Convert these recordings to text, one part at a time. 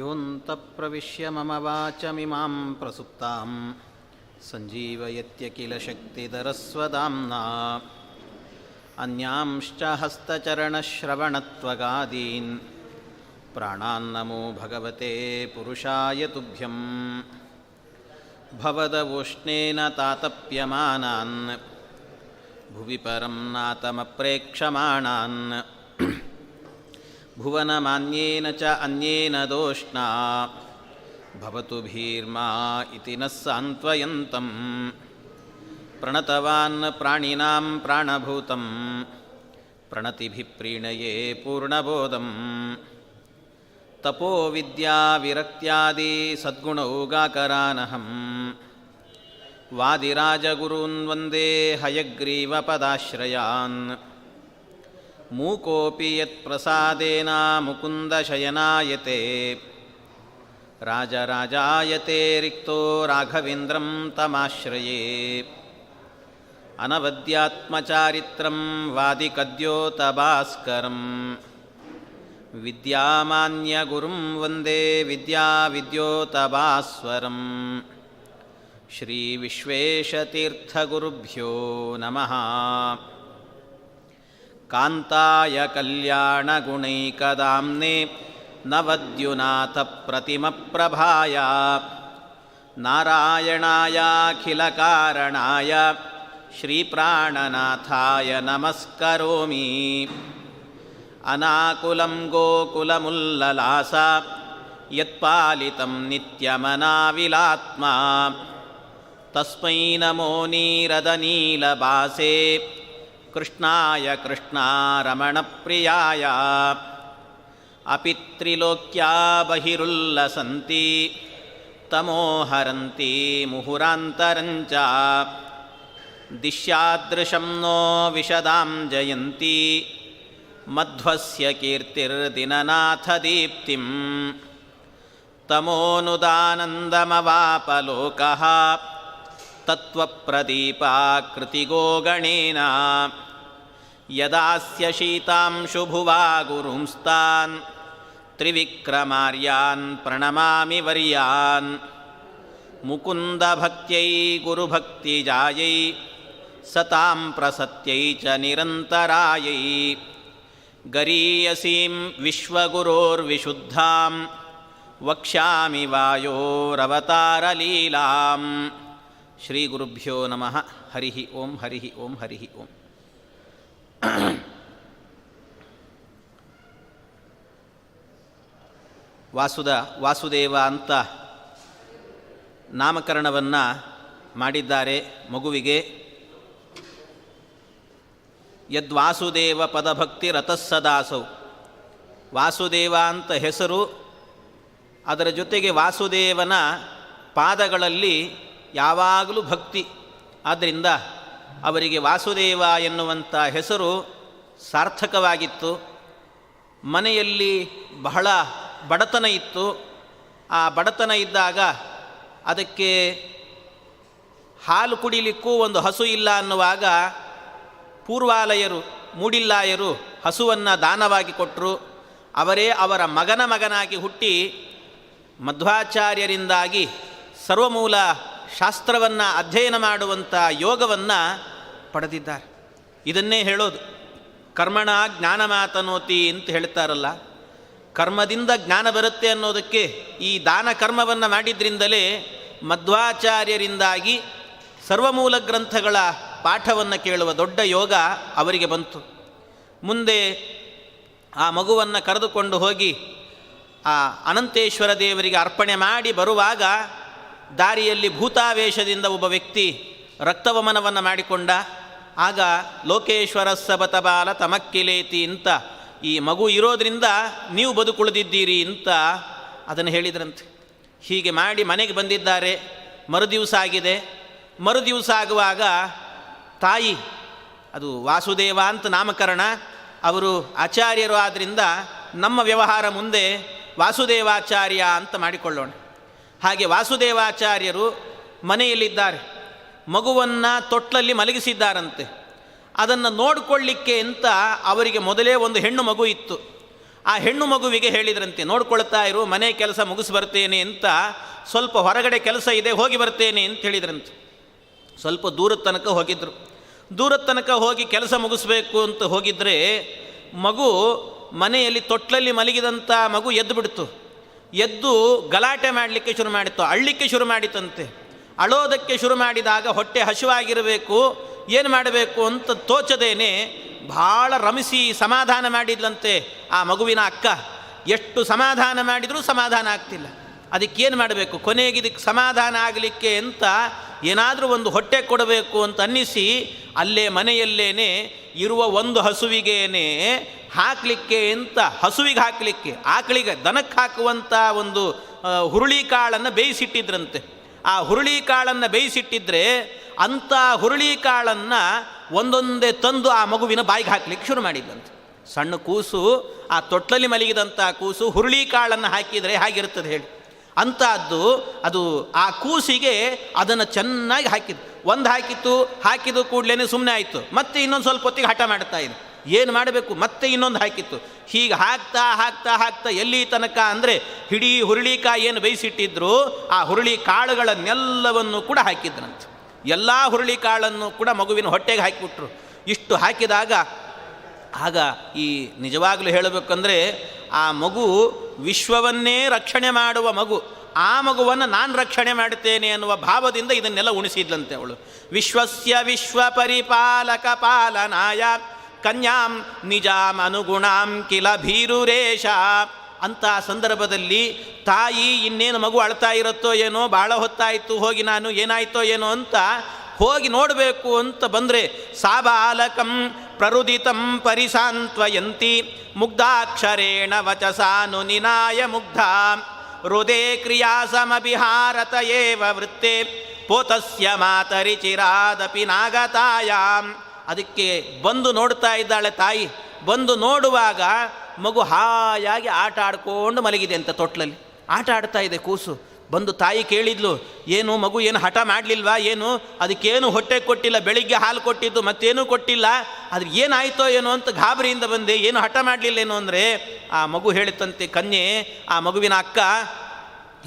योऽन्तप्रविश्य मम वाचमिमां प्रसुप्तां सञ्जीवयत्य किल शक्तिधरस्वदाम्ना अन्यांश्च हस्तचरणश्रवणत्वगादीन् प्राणान्नमो भगवते पुरुषाय तुभ्यं भवदवोष्णेन तातप्यमानान् भुवि परं नातमप्रेक्षमाणान् भुवनमान्येन च अन्येन दोष्णा भवतु भीर्मा इति नः सान्त्वयन्तं प्रणतवान् प्राणिनां प्राणभूतं प्रणतिभिः प्रीणये पूर्णबोधम् तपोविद्याविरक्त्यादि सद्गुणौगाकरानहं वादिराजगुरून् वन्दे हयग्रीवपदाश्रयान् मूकोऽपि यत्प्रसादेन मुकुन्दशयनायते। राजराजायते रिक्तो राघवेन्द्रं तमाश्रये। अनवद्यात्मचारित्रं वादिकद्योतभास्करं विद्यामान्यगुरुं वन्दे विद्याविद्योतभास्वरं श्रीविश्वेशतीर्थगुरुभ्यो नमः कान्ताय कल्याणगुणैकदाम्ने नवद्युनाथप्रतिमप्रभाय। नारायणायाखिलकारणाय श्रीप्राणनाथाय नमस्करोमि। अनाकुलं गोकुलमुल्ललास यत्पालितं नित्यमनाविलात्मा। तस्मै नमो ಕೃಷ್ಣಾಯ ಕೃಷ್ಣ ರಮಣಪ್ರಿಯಾಯ ಅಪಿತ್ರಿಲೋಕ್ಯಾ ಬಹಿರುಲ್ಲಸಂತಿ ತಮೋಹರಂತಿ ಮುಹುರಾಂತರಂಚ. ದಿಶ್ಯಾದೃಶಂ ನೋ ವಿಶದಾಂ ಜಯಂತಿ, ಮಧ್ವಸ್ಯ ಕೀರ್ತಿರ್ದಿನನಾಥದೀಪ್ತಿಂ. ತಮೋನುದಾನಂದಮವಾಪಲೋಕಃ ತತ್ವಪ್ರದೀಪಾಕೃತಿಗೋ ಗಣೇನ यदास्य शीतांशुभुवा गुरुंस्तान्, त्रिविक्रमार्यान् प्रणमामि वर्यान्। मुकुन्दभक्त्यै गुरुभक्तिजायै, सतां प्रसत्यै च निरन्तरायै। गरीयसीं विश्वगुरोर्विशुद्धां, वक्ष्यामि वायोरवतारलीलां श्रीगुरुभ्यो नमः। हरिः ओं हरिः ओं हरिः ओम्। ವಾಸುದ, ವಾಸುದೇವ ಅಂತ ನಾಮಕರಣವನ್ನು ಮಾಡಿದ್ದಾರೆ ಮಗುವಿಗೆ. ಯದ್ವಾಸುದೇವ ಪದಭಕ್ತಿ ರಥಸ್ಸದಾಸೌ. ವಾಸುದೇವ ಅಂತ ಹೆಸರು, ಅದರ ಜೊತೆಗೆ ವಾಸುದೇವನ ಪಾದಗಳಲ್ಲಿ ಯಾವಾಗಲೂ ಭಕ್ತಿ. ಆದ್ದರಿಂದ ಅವರಿಗೆ ವಾಸುದೇವ ಎನ್ನುವಂಥ ಹೆಸರು ಸಾರ್ಥಕವಾಗಿತ್ತು. ಮನೆಯಲ್ಲಿ ಬಹಳ ಬಡತನ ಇತ್ತು. ಆ ಬಡತನ ಇದ್ದಾಗ ಅದಕ್ಕೆ ಹಾಲು ಕುಡಿಲಿಕ್ಕೂ ಒಂದು ಹಸು ಇಲ್ಲ ಅನ್ನುವಾಗ ಪೂರ್ವಾಲಯರು, ಮೂಡಿಲ್ಲಾಯರು ಹಸುವನ್ನು ದಾನವಾಗಿ ಕೊಟ್ಟರು ಅವರೇ ಅವರ ಮಗನ ಮಗನಾಗಿ ಹುಟ್ಟಿ ಮಧ್ವಾಚಾರ್ಯರಿಂದಾಗಿ ಸರ್ವಮೂಲ ಶಾಸ್ತ್ರವನ್ನು ಅಧ್ಯಯನ ಮಾಡುವಂಥ ಯೋಗವನ್ನು ಪಡೆದಿದ್ದಾರೆ. ಇದನ್ನೇ ಹೇಳೋದು. ಕರ್ಮಣ ಜ್ಞಾನ ಮಾತನೋತಿ ಅಂತ ಹೇಳ್ತಾರಲ್ಲ. ಕರ್ಮದಿಂದ ಜ್ಞಾನ ಬರುತ್ತೆ ಅನ್ನೋದಕ್ಕೆ ಈ ದಾನ ಕರ್ಮವನ್ನು ಮಾಡಿದ್ರಿಂದಲೇ ಮಧ್ವಾಚಾರ್ಯರಿಂದಾಗಿ ಸರ್ವಮೂಲ ಗ್ರಂಥಗಳ ಪಾಠವನ್ನು ಕೇಳುವ ದೊಡ್ಡ ಯೋಗ ಅವರಿಗೆ ಬಂತು. ಮುಂದೆ ಆ ಮಗುವನ್ನು ಕರೆದುಕೊಂಡು ಹೋಗಿ ಆ ಅನಂತೇಶ್ವರ ದೇವರಿಗೆ ಅರ್ಪಣೆ ಮಾಡಿ ಬರುವಾಗ ದಾರಿಯಲ್ಲಿ ಭೂತಾವೇಶದಿಂದ ಒಬ್ಬ ವ್ಯಕ್ತಿ ರಕ್ತವಮನವನ್ನು ಮಾಡಿಕೊಂಡ, ಆಗ ಲೋಕೇಶ್ವರ ಸಬತ ಬಾಲ ತಮಕ್ಕಿಲೇತಿ ಅಂತ ಈ ಮಗು ಇರೋದ್ರಿಂದ ನೀವು ಬದುಕುಳಿದಿದ್ದೀರಿ ಅಂತ ಅದನ್ನು ಹೇಳಿದ್ರಂತೆ. ಹೀಗೆ ಮಾಡಿ ಮನೆಗೆ ಬಂದಿದ್ದಾರೆ. ಮರುದಿವಸ ಆಗಿದೆ. ಮರುದಿವಸ ಆಗುವಾಗ ತಾಯಿ, ಅದು ವಾಸುದೇವ ಅಂತ ನಾಮಕರಣ, ಅವರು ಆಚಾರ್ಯರು ಆದ್ದರಿಂದ ನಮ್ಮ ವ್ಯವಹಾರ ಮುಂದೆ ವಾಸುದೇವಾಚಾರ್ಯ ಅಂತ ಮಾಡಿಕೊಳ್ಳೋಣ. ಹಾಗೆ ವಾಸುದೇವಾಚಾರ್ಯರು ಮನೆಯಲ್ಲಿದ್ದಾರೆ. ಮಗುವನ್ನು ತೊಟ್ಲಲ್ಲಿ ಮಲಗಿಸಿದ್ದಾರಂತೆ. ಅದನ್ನು ನೋಡಿಕೊಳ್ಳಿಕ್ಕೆ ಅಂತ ಅವರಿಗೆ ಮೊದಲೇ ಒಂದು ಹೆಣ್ಣು ಮಗು ಇತ್ತು. ಆ ಹೆಣ್ಣು ಮಗುವಿಗೆ ಹೇಳಿದ್ರಂತೆ, ನೋಡ್ಕೊಳ್ತಾ ಇರು, ಮನೆ ಕೆಲಸ ಮುಗಿಸಿ ಬರ್ತೇನೆ ಅಂತ ಸ್ವಲ್ಪ ಹೊರಗಡೆ ಕೆಲಸ ಇದೆ, ಹೋಗಿ ಬರ್ತೇನೆ ಅಂತ ಹೇಳಿದ್ರಂತೆ. ಸ್ವಲ್ಪ ದೂರದ ತನಕ ಹೋಗಿದ್ರು. ದೂರದ ತನಕ ಹೋಗಿ ಕೆಲಸ ಮುಗಿಸ್ಬೇಕು ಅಂತ ಹೋಗಿದ್ರೆ ಮಗು ಮನೆಯಲ್ಲಿ ತೊಟ್ಲಲ್ಲಿ ಮಲಗಿದಂಥ ಮಗು ಎದ್ದು ಬಿಡ್ತು ಎದ್ದು ಗಲಾಟೆ ಮಾಡಲಿಕ್ಕೆ ಶುರು ಮಾಡಿತ್ತು, ಅಳ್ಳಿಕ್ಕೆ ಶುರು ಮಾಡಿತಂತೆ ಅಳೋದಕ್ಕೆ ಶುರು ಮಾಡಿದಾಗ ಹೊಟ್ಟೆ ಹಸಿವಾಗಿರಬೇಕು, ಏನು ಮಾಡಬೇಕು ಅಂತ ತೋಚದೇನೆ ಭಾಳ ರಮಿಸಿ ಸಮಾಧಾನ ಮಾಡಿದ್ಲಂತೆ ಆ ಮಗುವಿನ ಅಕ್ಕ. ಎಷ್ಟು ಸಮಾಧಾನ ಮಾಡಿದರೂ ಸಮಾಧಾನ ಆಗ್ತಿಲ್ಲ. ಅದಕ್ಕೇನು ಮಾಡಬೇಕು? ಕೊನೆಗೆ ಇದಕ್ಕೆ ಸಮಾಧಾನ ಆಗಲಿಕ್ಕೆ ಅಂತ ಏನಾದರೂ ಒಂದು ಹೊಟ್ಟೆ ಕೊಡಬೇಕು ಅಂತ ಅನ್ನಿಸಿ ಅಲ್ಲೇ ಮನೆಯಲ್ಲೇನೆ ಇರುವ ಒಂದು ಹಸುವಿಗೇನೆ ಹಾಕಲಿಕ್ಕೆ ಅಂತ ಹಸುವಿಗೆ ಹಾಕಲಿಕ್ಕೆ, ಆಕಳಿಗೆ ದನಕ್ಕೆ ಹಾಕುವಂಥ ಒಂದು ಹುರುಳಿ ಕಾಳನ್ನು ಬೇಯಿಸಿಟ್ಟಿದ್ರಂತೆ. ಆ ಹುರುಳಿ ಕಾಳನ್ನು ಬೇಯಿಸಿಟ್ಟಿದ್ರೆ ಅಂಥ ಹುರುಳಿಕಾಳನ್ನು ಒಂದೊಂದೇ ತಂದು ಆ ಮಗುವಿನ ಬಾಯಿಗೆ ಹಾಕಲಿಕ್ಕೆ ಶುರು ಮಾಡಿದ್ದಂತೆ ಸಣ್ಣ ಕೂಸು, ಆ ತೊಟ್ಲಲ್ಲಿ ಮಲಗಿದಂಥ ಕೂಸು ಹುರುಳಿ ಕಾಳನ್ನು ಹಾಕಿದರೆ ಹಾಗಿರ್ತದೆ ಹೇಳಿ. ಅಂಥದ್ದು ಅದು ಆ ಕೂಸಿಗೆ ಅದನ್ನು ಚೆನ್ನಾಗಿ ಹಾಕಿದ್ದು. ಒಂದು ಹಾಕಿತ್ತು ಹಾಕಿದ ಕೂಡಲೇ ಸುಮ್ಮನೆ ಆಯಿತು. ಮತ್ತೆ ಇನ್ನೊಂದು ಸ್ವಲ್ಪ ಹೊತ್ತಿಗೆ ಹಠ ಮಾಡ್ತಾ ಇದೆ. ಏನು ಮಾಡಬೇಕು? ಮತ್ತೆ ಇನ್ನೊಂದು ಹಾಕಿತ್ತು. ಹೀಗೆ ಹಾಕ್ತಾ ಹಾಕ್ತಾ ಹಾಕ್ತಾ ಎಲ್ಲಿ ತನಕ ಅಂದರೆ ಹಿಡೀ ಹುರುಳಿಕಾಯಿ ಏನು ಬೇಯಿಸಿಟ್ಟಿದ್ರು, ಆ ಹುರುಳಿ ಕಾಳುಗಳನ್ನೆಲ್ಲವನ್ನು ಕೂಡ ಹಾಕಿದ್ರಂತೆ. ಎಲ್ಲ ಹುರುಳಿ ಕಾಳನ್ನು ಕೂಡ ಮಗುವಿನ ಹೊಟ್ಟೆಗೆ ಹಾಕಿಬಿಟ್ರು. ಇಷ್ಟು ಹಾಕಿದಾಗ ಆಗ ಈ ನಿಜವಾಗಲೂ ಹೇಳಬೇಕಂದ್ರೆ ಆ ಮಗು ವಿಶ್ವವನ್ನೇ ರಕ್ಷಣೆ ಮಾಡುವ ಮಗು, ಆ ಮಗುವನ್ನು ನಾನು ರಕ್ಷಣೆ ಮಾಡುತ್ತೇನೆ ಅನ್ನುವ ಭಾವದಿಂದ ಇದನ್ನೆಲ್ಲ ಉಣಿಸಿದ್ಲಂತೆ ಅವಳು. ವಿಶ್ವಸ್ಯ ವಿಶ್ವ ಪರಿಪಾಲಕ ಪಾಲನಾಯ, ಕನ್ಯಾಂ ನಿಜಾಂ ಅನುಗುಣಾಂ ಕಿಲ ಭೀರುರೇಶ ಅಂತ ಸಂದರ್ಭದಲ್ಲಿ ತಾಯಿ ಇನ್ನೇನು ಮಗು ಅಳ್ತಾ ಇರುತ್ತೋ ಏನೋ ಭಾಳ ಹೊತ್ತಾಯಿತು, ಹೋಗಿ ನಾನು ಏನಾಯ್ತೋ ಏನೋ ಅಂತ ಹೋಗಿ ನೋಡಬೇಕು ಅಂತ ಬಂದರೆ ಸಾಬಾಲಕಂ ಪ್ರರುದಿತಂ ಪರಿಸಾಂತ್ವಯಂತಿ ಮುಗ್ಧಾಕ್ಷರೇಣ ವಚಸಾನು ನಿನಾಯ ಮುಗ್ಧ. ಹೃದಯ ಕ್ರಿಯಾಸಮಭಿಹಾರತ ಏವ ವೃತ್ತೆ. ಪೋತಸ್ಯ ಮಾತರಿ ಚಿರಾದಪಿ ನಾಗತಾಯಾಂ. ಅದಕ್ಕೆ ಬಂದು ನೋಡ್ತಾ ಇದ್ದಾಳೆ ತಾಯಿ. ಬಂದು ನೋಡುವಾಗ ಮಗು ಹಾಯಾಗಿ ಆಟ ಆಡ್ಕೊಂಡು ಮಲಗಿದೆ ಅಂತ ತೊಟ್ಲಲ್ಲಿ. ಆಟ ಆಡ್ತಾ ಇದೆ ಕೂಸು. ಬಂದು ತಾಯಿ ಕೇಳಿದ್ಲು, ಏನು ಮಗು ಏನು ಹಠ ಮಾಡಲಿಲ್ವಾ? ಏನು? ಅದಕ್ಕೇನು ಹೊಟ್ಟೆ ಕೊಟ್ಟಿಲ್ಲ, ಬೆಳಿಗ್ಗೆ ಹಾಲು ಕೊಟ್ಟಿದ್ದು, ಮತ್ತೇನೂ ಕೊಟ್ಟಿಲ್ಲ. ಅದ್ರ ಏನಾಯ್ತೋ ಏನೋ ಅಂತ ಗಾಬರಿಯಿಂದ ಬಂದೆ, ಏನು ಹಠ ಮಾಡಲಿಲ್ಲ ಏನು ಅಂದರೆ, ಆ ಮಗು ಹೇಳಿತಂತೆ, ಕನ್ಯೆ, ಆ ಮಗುವಿನ ಅಕ್ಕ,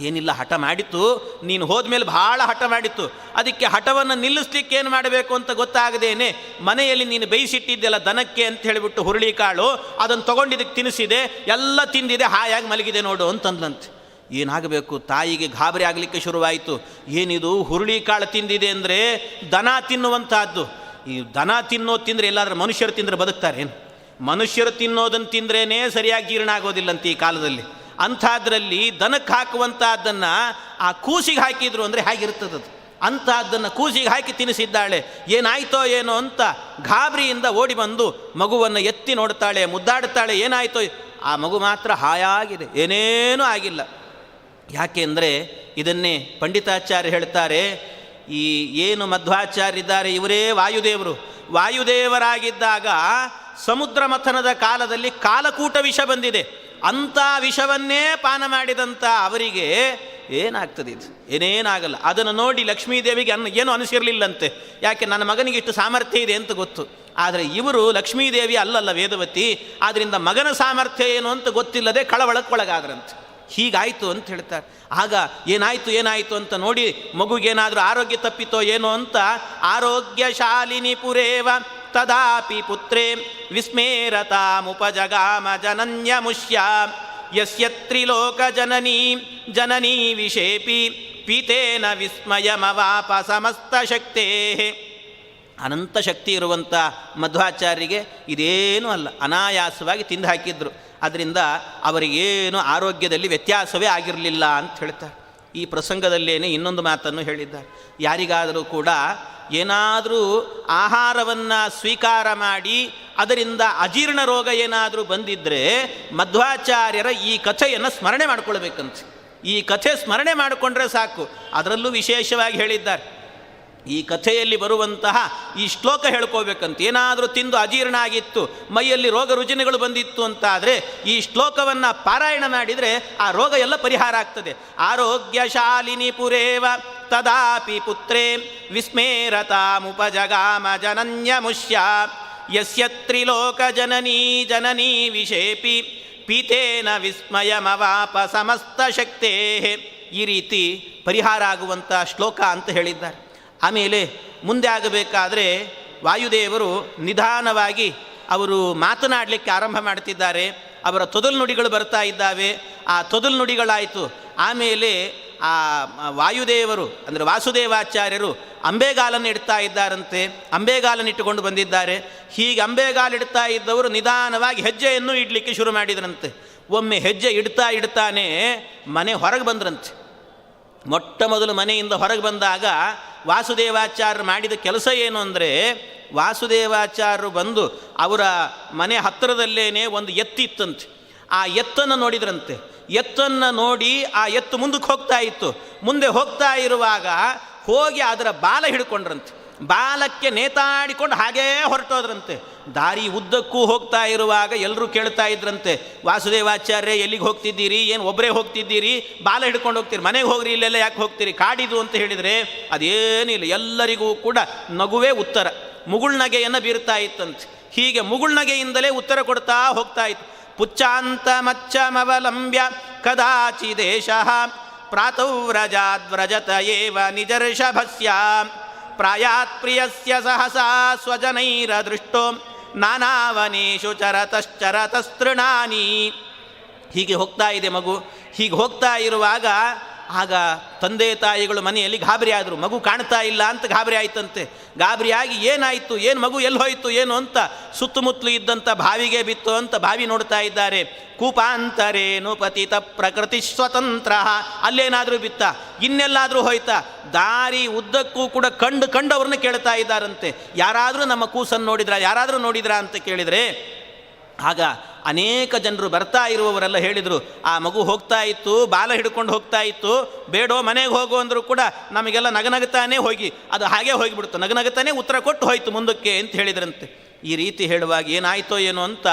ಏನಿಲ್ಲ, ಹಠ ಮಾಡಿತ್ತು. ನೀನು ಹೋದ್ಮೇಲೆ ಭಾಳ ಹಠ ಮಾಡಿತ್ತು. ಅದಕ್ಕೆ ಹಠವನ್ನು ನಿಲ್ಲಿಸ್ಲಿಕ್ಕೆ ಏನು ಮಾಡಬೇಕು ಅಂತ ಗೊತ್ತಾಗದೇನೆ, ಮನೆಯಲ್ಲಿ ನೀನು ಬೇಯಿಸಿಟ್ಟಿದ್ದೆಲ್ಲ ದನಕ್ಕೆ ಅಂತ ಹೇಳಿಬಿಟ್ಟು ಹುರುಳಿಕಾಳು ಅದನ್ನು ತೊಗೊಂಡಿದ್ದಕ್ಕೆ ತಿನ್ನಿಸಿದೆ, ಎಲ್ಲ ತಿಂದಿದೆ, ಹಾಯಾಗಿ ಮಲಗಿದೆ ನೋಡು ಅಂತಂದ್ಲಂತೆ. ಏನಾಗಬೇಕು? ತಾಯಿಗೆ ಗಾಬರಿ ಆಗಲಿಕ್ಕೆ ಶುರುವಾಯಿತು. ಏನಿದು? ಹುರುಳಿ ಕಾಳು ತಿಂದಿದೆ ಅಂದರೆ ದನ ತಿನ್ನುವಂತಹದ್ದು. ಈ ದನ ತಿನ್ನೋದು ತಿಂದರೆ ಎಲ್ಲಾದ್ರೂ ಮನುಷ್ಯರು ತಿಂದರೆ ಬದುಕ್ತಾರೇನು? ಮನುಷ್ಯರು ತಿನ್ನೋದನ್ನು ತಿಂದ್ರೇ ಸರಿಯಾಗಿ ಜೀರ್ಣ ಆಗೋದಿಲ್ಲಂತ ಈ ಕಾಲದಲ್ಲಿ. ಅಂಥದ್ರಲ್ಲಿ ದನಕ್ಕೆ ಹಾಕುವಂಥದ್ದನ್ನು ಆ ಕೂಸಿಗೆ ಹಾಕಿದ್ರು ಅಂದರೆ ಹೇಗಿರ್ತದದು? ಅಂಥದ್ದನ್ನು ಕೂಸಿಗೆ ಹಾಕಿ ತಿನ್ನಿಸಿದ್ದಾಳೆ. ಏನಾಯ್ತೋ ಏನೋ ಅಂತ ಗಾಬರಿಯಿಂದ ಓಡಿ ಬಂದು ಮಗುವನ್ನು ಎತ್ತಿ ನೋಡ್ತಾಳೆ, ಮುದ್ದಾಡ್ತಾಳೆ. ಏನಾಯ್ತೋ? ಆ ಮಗು ಮಾತ್ರ ಹಾಯಾಗಿದೆ. ಏನೇನೂ ಆಗಿಲ್ಲ. ಯಾಕೆಂದರೆ ಇದನ್ನೇ ಪಂಡಿತಾಚಾರ್ಯ ಹೇಳ್ತಾರೆ, ಈ ಏನು ಮಧ್ವಾಚಾರ್ಯರಿದ್ದಾರೆ ಇವರೇ ವಾಯುದೇವರು. ವಾಯುದೇವರಾಗಿದ್ದಾಗ ಸಮುದ್ರ ಮಥನದ ಕಾಲದಲ್ಲಿ ಕಾಲಕೂಟ ವಿಷ ಬಂದಿದೆ. ಅಂಥ ವಿಷವನ್ನೇ ಪಾನ ಮಾಡಿದಂಥ ಅವರಿಗೆ ಏನಾಗ್ತದೆ ಇದು? ಏನೇನಾಗಲ್ಲ. ಅದನ್ನು ನೋಡಿ ಲಕ್ಷ್ಮೀದೇವಿಗೆ ಅನ್ನ ಏನೂ ಅನಿಸಿರಲಿಲ್ಲಂತೆ. ಯಾಕೆ ನನ್ನ ಮಗನಿಗೆ ಇಷ್ಟು ಸಾಮರ್ಥ್ಯ ಇದೆ ಅಂತ ಗೊತ್ತು. ಆದರೆ ಇವರು ಲಕ್ಷ್ಮೀದೇವಿ ಅಲ್ಲಲ್ಲ ವೇದವತಿ ಆದ್ದರಿಂದ ಮಗನ ಸಾಮರ್ಥ್ಯ ಏನು ಅಂತ ಗೊತ್ತಿಲ್ಲದೆ ಕಳವಳಕ್ಕೊಳಗಾದ್ರಂತೆ. ಹೀಗಾಯಿತು ಅಂತ ಹೇಳ್ತಾರೆ. ಆಗ ಏನಾಯಿತು ಏನಾಯಿತು ಅಂತ ನೋಡಿ ಮಗುಗೇನಾದರೂ ಆರೋಗ್ಯ ತಪ್ಪಿತೋ ಏನೋ ಅಂತ ಆರೋಗ್ಯ ಶಾಲಿನಿ ಪುರೇವ ತದಾಪಿ ಪುತ್ರೇ ವಿಸ್ಮೇರತಾಮುಪಜಗಾಮ ಜನನ್ಯ ಮುಷ್ಯ ಯಸ್ಯ ತ್ರಿಲೋಕ ಜನನೀ ಜನನೀ ವಿಷೇಪಿ ಪೀತೇನ ವಿಸ್ಮಯಮವಾಪ ಸಮಸ್ತ ಶಕ್ತೇ ಅನಂತ ಶಕ್ತಿ ಇರುವಂಥ ಮಧ್ವಾಚಾರ್ಯರಿಗೆ ಇದೇನೂ ಅಲ್ಲ, ಅನಾಯಾಸವಾಗಿ ತಿಂದು ಹಾಕಿದ್ರು. ಅದರಿಂದ ಅವರಿಗೇನು ಆರೋಗ್ಯದಲ್ಲಿ ವ್ಯತ್ಯಾಸವೇ ಆಗಿರಲಿಲ್ಲ ಅಂತ ಹೇಳ್ತಾರೆ. ಈ ಪ್ರಸಂಗದಲ್ಲೇನೆ ಇನ್ನೊಂದು ಮಾತನ್ನು ಹೇಳಿದ್ದಾರೆ. ಯಾರಿಗಾದರೂ ಕೂಡ ಏನಾದರೂ ಆಹಾರವನ್ನು ಸ್ವೀಕಾರ ಮಾಡಿ ಅದರಿಂದ ಅಜೀರ್ಣ ರೋಗ ಏನಾದರೂ ಬಂದಿದ್ದರೆ ಮಧ್ವಾಚಾರ್ಯರ ಈ ಕಥೆಯನ್ನು ಸ್ಮರಣೆ ಮಾಡ್ಕೊಳ್ಬೇಕಂತೆ. ಈ ಕಥೆ ಸ್ಮರಣೆ ಮಾಡಿಕೊಂಡ್ರೆ ಸಾಕು. ಅದರಲ್ಲೂ ವಿಶೇಷವಾಗಿ ಹೇಳಿದ್ದಾರೆ. ಈ ಕಥೆಯಲ್ಲಿ ಬರುವಂತಹ ಈ ಶ್ಲೋಕ ಹೇಳ್ಕೋಬೇಕಂತ ಏನಾದರೂ ತಿಂದು ಅಜೀರ್ಣ ಆಗಿತ್ತು, ಮೈಯಲ್ಲಿ ರೋಗ ರುಜಿನಗಳು ಬಂದಿತ್ತು ಅಂತ ಆದರೆ ಈ ಶ್ಲೋಕವನ್ನು ಪಾರಾಯಣ ಮಾಡಿದರೆ ಆ ರೋಗ ಎಲ್ಲ ಪರಿಹಾರ ಆಗ್ತದೆ. ಆರೋಗ್ಯ ಶಾಲಿನಿ ಪುರೇವ, ತದಾಪಿ ಪುತ್ರೇ, ವಿಸ್ಮೇರತಾಮುಪಜಗಾಮ ಜನನ್ಯ ಮುಷ್ಯ ಯಸ್ಯ ತ್ರಿಲೋಕ ಜನನೀ ಜನನೀ ವಿಷೇಪಿ ಪೀತೇನ ವಿಸ್ಮಯಮವಾಪ ಸಮಸ್ತ ಶಕ್ತೇ ಈ ರೀತಿ ಪರಿಹಾರ ಆಗುವಂಥ ಶ್ಲೋಕ ಅಂತ ಹೇಳಿದ್ದಾರೆ. ಆಮೇಲೆ ಮುಂದೆ ಆಗಬೇಕಾದರೆ ವಾಯುದೇವರು ನಿಧಾನವಾಗಿ ಅವರು ಮಾತನಾಡಲಿಕ್ಕೆ ಆರಂಭ ಮಾಡ್ತಿದ್ದಾರೆ. ಅವರ ತೊದಲು ನುಡಿಗಳು ಬರ್ತಾ ಇದ್ದಾವೆ. ಆ ತೊದಲು ನುಡಿಗಳಾಯಿತು. ಆಮೇಲೆ ಆ ವಾಯುದೇವರು ಅಂದರೆ ವಾಸುದೇವಾಚಾರ್ಯರು ಅಂಬೆಗಾಲನ್ನು ಇಡ್ತಾ ಇದ್ದಾರಂತೆ. ಅಂಬೆಗಾಲನ್ನು ಇಟ್ಟುಕೊಂಡು ಬಂದಿದ್ದಾರೆ. ಹೀಗೆ ಅಂಬೆಗಾಲಿಡ್ತಾ ಇದ್ದವರು ನಿಧಾನವಾಗಿ ಹೆಜ್ಜೆಯನ್ನು ಇಡಲಿಕ್ಕೆ ಶುರು ಮಾಡಿದ್ರಂತೆ. ಒಮ್ಮೆ ಹೆಜ್ಜೆ ಇಡ್ತಾ ಇಡ್ತಾನೆ ಮನೆ ಹೊರಗೆ ಬಂದ್ರಂತೆ. ಮೊಟ್ಟ ಮೊದಲು ಮನೆಯಿಂದ ಹೊರಗೆ ಬಂದಾಗ ವಾಸುದೇವಾಚಾರ್ಯರು ಮಾಡಿದ ಕೆಲಸ ಏನು ಅಂದರೆ ವಾಸುದೇವಾಚಾರ್ಯರು ಬಂದು ಅವರ ಮನೆ ಹತ್ತಿರದಲ್ಲೇನೆ ಒಂದು ಎತ್ತಿತ್ತಂತೆ ಆ ಎತ್ತನ್ನು ನೋಡಿದ್ರಂತೆ. ಎತ್ತನ್ನು ನೋಡಿ ಆ ಎತ್ತು ಮುಂದಕ್ಕೆ ಹೋಗ್ತಾ ಇತ್ತು. ಮುಂದೆ ಹೋಗ್ತಾ ಇರುವಾಗ ಹೋಗಿ ಅದರ ಬಾಲ ಹಿಡ್ಕೊಂಡ್ರಂತೆ. ಬಾಲಕ್ಕೆ ನೇತಾಡಿಕೊಂಡು ಹಾಗೇ ಹೊರಟೋದ್ರಂತೆ. ದಾರಿ ಉದ್ದಕ್ಕೂ ಹೋಗ್ತಾ ಇರುವಾಗ ಎಲ್ಲರೂ ಕೇಳ್ತಾ ಇದ್ರಂತೆ, ವಾಸುದೇವಾಚಾರ್ಯ, ಎಲ್ಲಿಗೆ ಹೋಗ್ತಿದ್ದೀರಿ? ಏನು ಒಬ್ಬರೇ ಹೋಗ್ತಿದ್ದೀರಿ? ಬಾಲ ಹಿಡ್ಕೊಂಡು ಹೋಗ್ತೀರಿ. ಮನೆಗೆ ಹೋಗ್ರಿ, ಇಲ್ಲೆಲ್ಲ ಯಾಕೆ ಹೋಗ್ತೀರಿ? ಕಾಡಿದು ಅಂತ ಹೇಳಿದರೆ ಅದೇನಿಲ್ಲ ಎಲ್ಲರಿಗೂ ಕೂಡ ನಗುವೇ ಉತ್ತರ. ಮುಗುಳ್ನಗೆಯನ್ನು ಬೀರ್ತಾ ಇತ್ತಂತೆ. ಹೀಗೆ ಮುಗುಳ್ನಗೆಯಿಂದಲೇ ಉತ್ತರ ಕೊಡ್ತಾ ಹೋಗ್ತಾ ಇತ್ತು. ಪುಚ್ಚಾಂತ ಮಚ್ಚಮವಲಂಬ್ಯ ಕದಾಚಿ ದೇಶ ಪ್ರಾತವ್ರಜಾದ್ವ್ರಜತ ಏವ ನಿಜರ್ಷಭಸ್ಯ ಪ್ರಾಯಾತ್ ಪ್ರಿಯಸ್ಯ ಸಹಸಾ ಸ್ವಜನೈರ ದೃಷ್ಟೋ ನಾನಾವನೇಶು ಚರತಶ್ಚರತಸ್ತೃಣಾನಿ ಹೀಗೆ ಹೋಗ್ತಾ ಇದೆ ಮಗು. ಹೀಗೆ ಹೋಗ್ತಾ ಇರುವಾಗ ಆಗ ತಂದೆ ತಾಯಿಗಳು ಮನೆಯಲ್ಲಿ ಗಾಬರಿ ಆದರು, ಮಗು ಕಾಣ್ತಾ ಇಲ್ಲ ಅಂತ ಗಾಬರಿ ಆಯ್ತಂತೆ. ಗಾಬರಿಯಾಗಿ ಏನಾಯಿತು? ಏನು ಮಗು ಎಲ್ಲಿ ಹೋಯಿತು? ಏನು ಅಂತ ಸುತ್ತಮುತ್ತಲು ಇದ್ದಂಥ ಬಾವಿಗೆ ಬಿತ್ತು ಅಂತ ಬಾವಿ ನೋಡ್ತಾ ಇದ್ದಾರೆ. ಕೂಪಾಂತರೇನು ಪತಿತ ಪ್ರಕೃತಿ ಸ್ವತಂತ್ರ. ಅಲ್ಲೇನಾದರೂ ಬಿತ್ತ? ಇನ್ನೆಲ್ಲಾದರೂ ಹೋಯ್ತಾ? ದಾರಿ ಉದ್ದಕ್ಕೂ ಕೂಡ ಕಂಡು ಕಂಡವ್ರನ್ನ ಕೇಳ್ತಾ ಇದ್ದಾರಂತೆ. ಯಾರಾದರೂ ನಮ್ಮ ಕೂಸನ್ನು ನೋಡಿದ್ರಾ? ಯಾರಾದರೂ ನೋಡಿದ್ರಾ ಅಂತ ಕೇಳಿದರೆ, ಆಗ ಅನೇಕ ಜನರು ಬರ್ತಾ ಇರುವವರೆಲ್ಲ ಹೇಳಿದರು, ಆ ಮಗು ಹೋಗ್ತಾ ಇತ್ತು, ಬಾಲ ಹಿಡ್ಕೊಂಡು ಹೋಗ್ತಾ ಇತ್ತು, ಬೇಡೋ ಮನೆಗೆ ಹೋಗು ಅಂದರೂ ಕೂಡ ನಮಗೆಲ್ಲ ನಗನಗತಾನೆ ಹೋಗಿ, ಅದು ಹಾಗೆ ಹೋಗಿಬಿಡ್ತು, ನಗನಗತಾನೆ ಉತ್ತರ ಕೊಟ್ಟು ಹೋಯ್ತು ಮುಂದಕ್ಕೆ, ಅಂತ ಹೇಳಿದ್ರಂತೆ. ಈ ರೀತಿ ಹೇಳುವಾಗ ಏನಾಯ್ತೋ ಏನೋ ಅಂತ